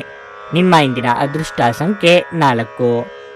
ನಿಮ್ಮ ಇಂದಿನ ಅದೃಷ್ಟ ಸಂಖ್ಯೆ ನಾಲ್ಕು.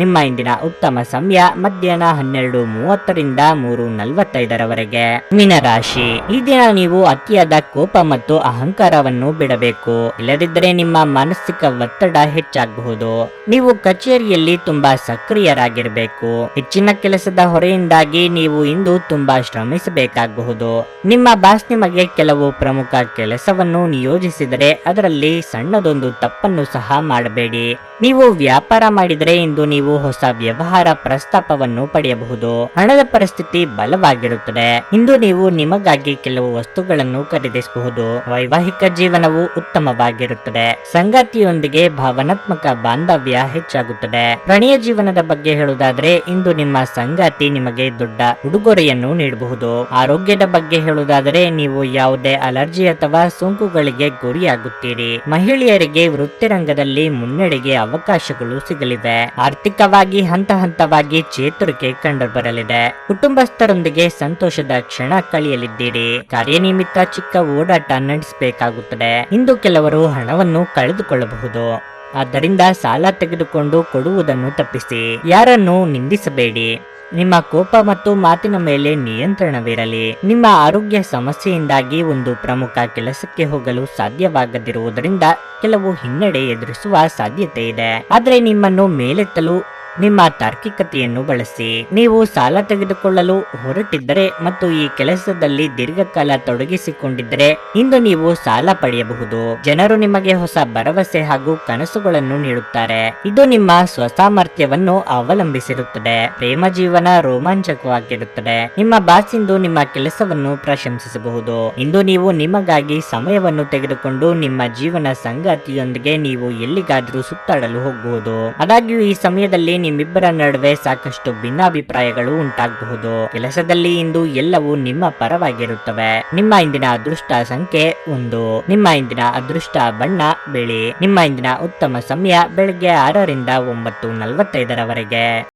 ನಿಮ್ಮ ಇಂದಿನ ಉತ್ತಮ ಸಮಯ ಮಧ್ಯಾಹ್ನ ಹನ್ನೆರಡು ಮೂವತ್ತರಿಂದ ಮೂರು ನಲವತ್ತೈದರವರೆಗೆ. ಮೀನರಾಶಿ ಈ ದಿನ ನೀವು ಅತಿಯಾದ ಕೋಪ ಮತ್ತು ಅಹಂಕಾರವನ್ನು ಬಿಡಬೇಕು. ಇಲ್ಲದಿದ್ದರೆ ನಿಮ್ಮ ಮಾನಸಿಕ ಒತ್ತಡ ಹೆಚ್ಚಾಗಬಹುದು. ನೀವು ಕಚೇರಿಯಲ್ಲಿ ತುಂಬಾ ಸಕ್ರಿಯರಾಗಿರಬೇಕು. ಹೆಚ್ಚಿನ ಕೆಲಸದ ಹೊರೆಯಿಂದಾಗಿ ನೀವು ಇಂದು ತುಂಬಾ ಶ್ರಮಿಸಬೇಕಾಗಬಹುದು. ನಿಮ್ಮ ಬಾಸ್ ನಿಮಗೆ ಕೆಲವು ಪ್ರಮುಖ ಕೆಲಸವನ್ನು ನಿಯೋಜಿಸಿದರೆ ಅದರಲ್ಲಿ ಸಣ್ಣದೊಂದು ತಪ್ಪನ್ನು ಸಹ ಮಾಡಬೇಡಿ. ನೀವು ವ್ಯಾಪಾರ ಮಾಡಿದರೆ ಇಂದು ನೀವು ಹೊಸ ವ್ಯವಹಾರ ಪ್ರಸ್ತಾಪವನ್ನು ಪಡೆಯಬಹುದು. ಹಣದ ಪರಿಸ್ಥಿತಿ ಬಲವಾಗಿರುತ್ತದೆ. ಇಂದು ನೀವು ನಿಮಗಾಗಿ ಕೆಲವು ವಸ್ತುಗಳನ್ನು ಖರೀದಿಸಬಹುದು. ವೈವಾಹಿಕ ಜೀವನವು ಉತ್ತಮವಾಗಿರುತ್ತದೆ. ಸಂಗಾತಿಯೊಂದಿಗೆ ಭಾವನಾತ್ಮಕ ಬಾಂಧವ್ಯ ಹೆಚ್ಚಾಗುತ್ತದೆ. ಪ್ರಣಯ ಜೀವನದ ಬಗ್ಗೆ ಹೇಳುವುದಾದ್ರೆ, ಇಂದು ನಿಮ್ಮ ಸಂಗಾತಿ ನಿಮಗೆ ದೊಡ್ಡ ಉಡುಗೊರೆಯನ್ನು ನೀಡಬಹುದು. ಆರೋಗ್ಯದ ಬಗ್ಗೆ ಹೇಳುವುದಾದರೆ, ನೀವು ಯಾವುದೇ ಅಲರ್ಜಿ ಅಥವಾ ಸೋಂಕುಗಳಿಗೆ ಗುರಿಯಾಗುತ್ತೀರಿ. ಮಹಿಳೆಯರಿಗೆ ವೃತ್ತಿರಂಗದಲ್ಲಿ ಮುನ್ನಡೆಗೆ ಅವಕಾಶಗಳು ಸಿಗಲಿವೆ ಆರ್ಥಿಕವಾಗಿ ಹಂತ ಹಂತವಾಗಿ ಚೇತರಿಕೆ ಕಂಡುಬರಲಿದೆ. ಕುಟುಂಬಸ್ಥರೊಂದಿಗೆ ಸಂತೋಷದ ಕ್ಷಣ ಕಳೆಯಲಿದ್ದೀರಿ. ಕಾರ್ಯನಿಮಿತ್ತ ಚಿಕ್ಕ ಓಡಾಟ ನಡೆಸಬೇಕಾಗುತ್ತದೆ. ಇಂದು ಕೆಲವರು ಹಣವನ್ನು ಕಳೆದುಕೊಳ್ಳಬಹುದು. ಆದ್ದರಿಂದ ಸಾಲ ತೆಗೆದುಕೊಂಡು ಕೊಡುವುದನ್ನು ತಪ್ಪಿಸಿ. ಯಾರನ್ನು ನಿಂದಿಸಬೇಡಿ. ನಿಮ್ಮ ಕೋಪ ಮತ್ತು ಮಾತಿನ ಮೇಲೆ ನಿಯಂತ್ರಣವಿರಲಿ. ನಿಮ್ಮ ಆರೋಗ್ಯ ಸಮಸ್ಯೆಯಿಂದಾಗಿ ಒಂದು ಪ್ರಮುಖ ಕೆಲಸಕ್ಕೆ ಹೋಗಲು ಸಾಧ್ಯವಾಗದಿರುವುದರಿಂದ ಕೆಲವು ಹಿನ್ನಡೆ ಎದುರಿಸುವ ಸಾಧ್ಯತೆ ಇದೆ ಆದರೆ ನಿಮ್ಮನ್ನು ಮೇಲೆತ್ತಲು ನಿಮ್ಮ ತಾರ್ಕಿಕತೆಯನ್ನು ಬಳಸಿ ನೀವು ಸಾಲ ತೆಗೆದುಕೊಳ್ಳಲು ಹೊರಟಿದ್ದರೆ ಮತ್ತು ಈ ಕೆಲಸದಲ್ಲಿ ದೀರ್ಘಕಾಲ ತೊಡಗಿಸಿಕೊಂಡಿದ್ದರೆ ಇಂದು ನೀವು ಸಾಲ ಪಡೆಯಬಹುದು. ಜನರು ನಿಮಗೆ ಹೊಸ ಭರವಸೆ ಹಾಗೂ ಕನಸುಗಳನ್ನು ನೀಡುತ್ತಾರೆ. ಇದು ನಿಮ್ಮ ಸ್ವಸಾಮರ್ಥ್ಯವನ್ನು ಅವಲಂಬಿಸಿರುತ್ತದೆ. ಪ್ರೇಮ ಜೀವನ ರೋಮಾಂಚಕವಾಗಿರುತ್ತದೆ. ನಿಮ್ಮ ಬಾಸ್ ನಿಮ್ಮ ಕೆಲಸವನ್ನು ಪ್ರಶಂಸಿಸಬಹುದು. ಇಂದು ನೀವು ನಿಮಗಾಗಿ ಸಮಯವನ್ನು ತೆಗೆದುಕೊಂಡು ನಿಮ್ಮ ಜೀವನ ಸಂಗಾತಿಯೊಂದಿಗೆ ನೀವು ಎಲ್ಲಿಗಾದರೂ ಸುತ್ತಾಡಲು ಹೋಗಬಹುದು. ಆದಾಗ್ಯೂ ಈ ಸಮಯದಲ್ಲಿ ನಿಮ್ಮಿಬ್ಬರ ನಡುವೆ ಸಾಕಷ್ಟು ಭಿನ್ನಾಭಿಪ್ರಾಯಗಳು ಉಂಟಾಗಬಹುದು. ಕೆಲಸದಲ್ಲಿ ಇಂದು ಎಲ್ಲವೂ ನಿಮ್ಮ ಪರವಾಗಿರುತ್ತವೆ. ನಿಮ್ಮ ಇಂದಿನ ಅದೃಷ್ಟ ಸಂಖ್ಯೆ ಒಂದು. ನಿಮ್ಮ ಇಂದಿನ ಅದೃಷ್ಟ ಬಣ್ಣ ಬಿಳಿ. ನಿಮ್ಮ ಇಂದಿನ ಉತ್ತಮ ಸಮಯ ಬೆಳಗ್ಗೆ ಆರರಿಂದ ಒಂಬತ್ತು ನಲವತ್ತೈದರವರೆಗೆ.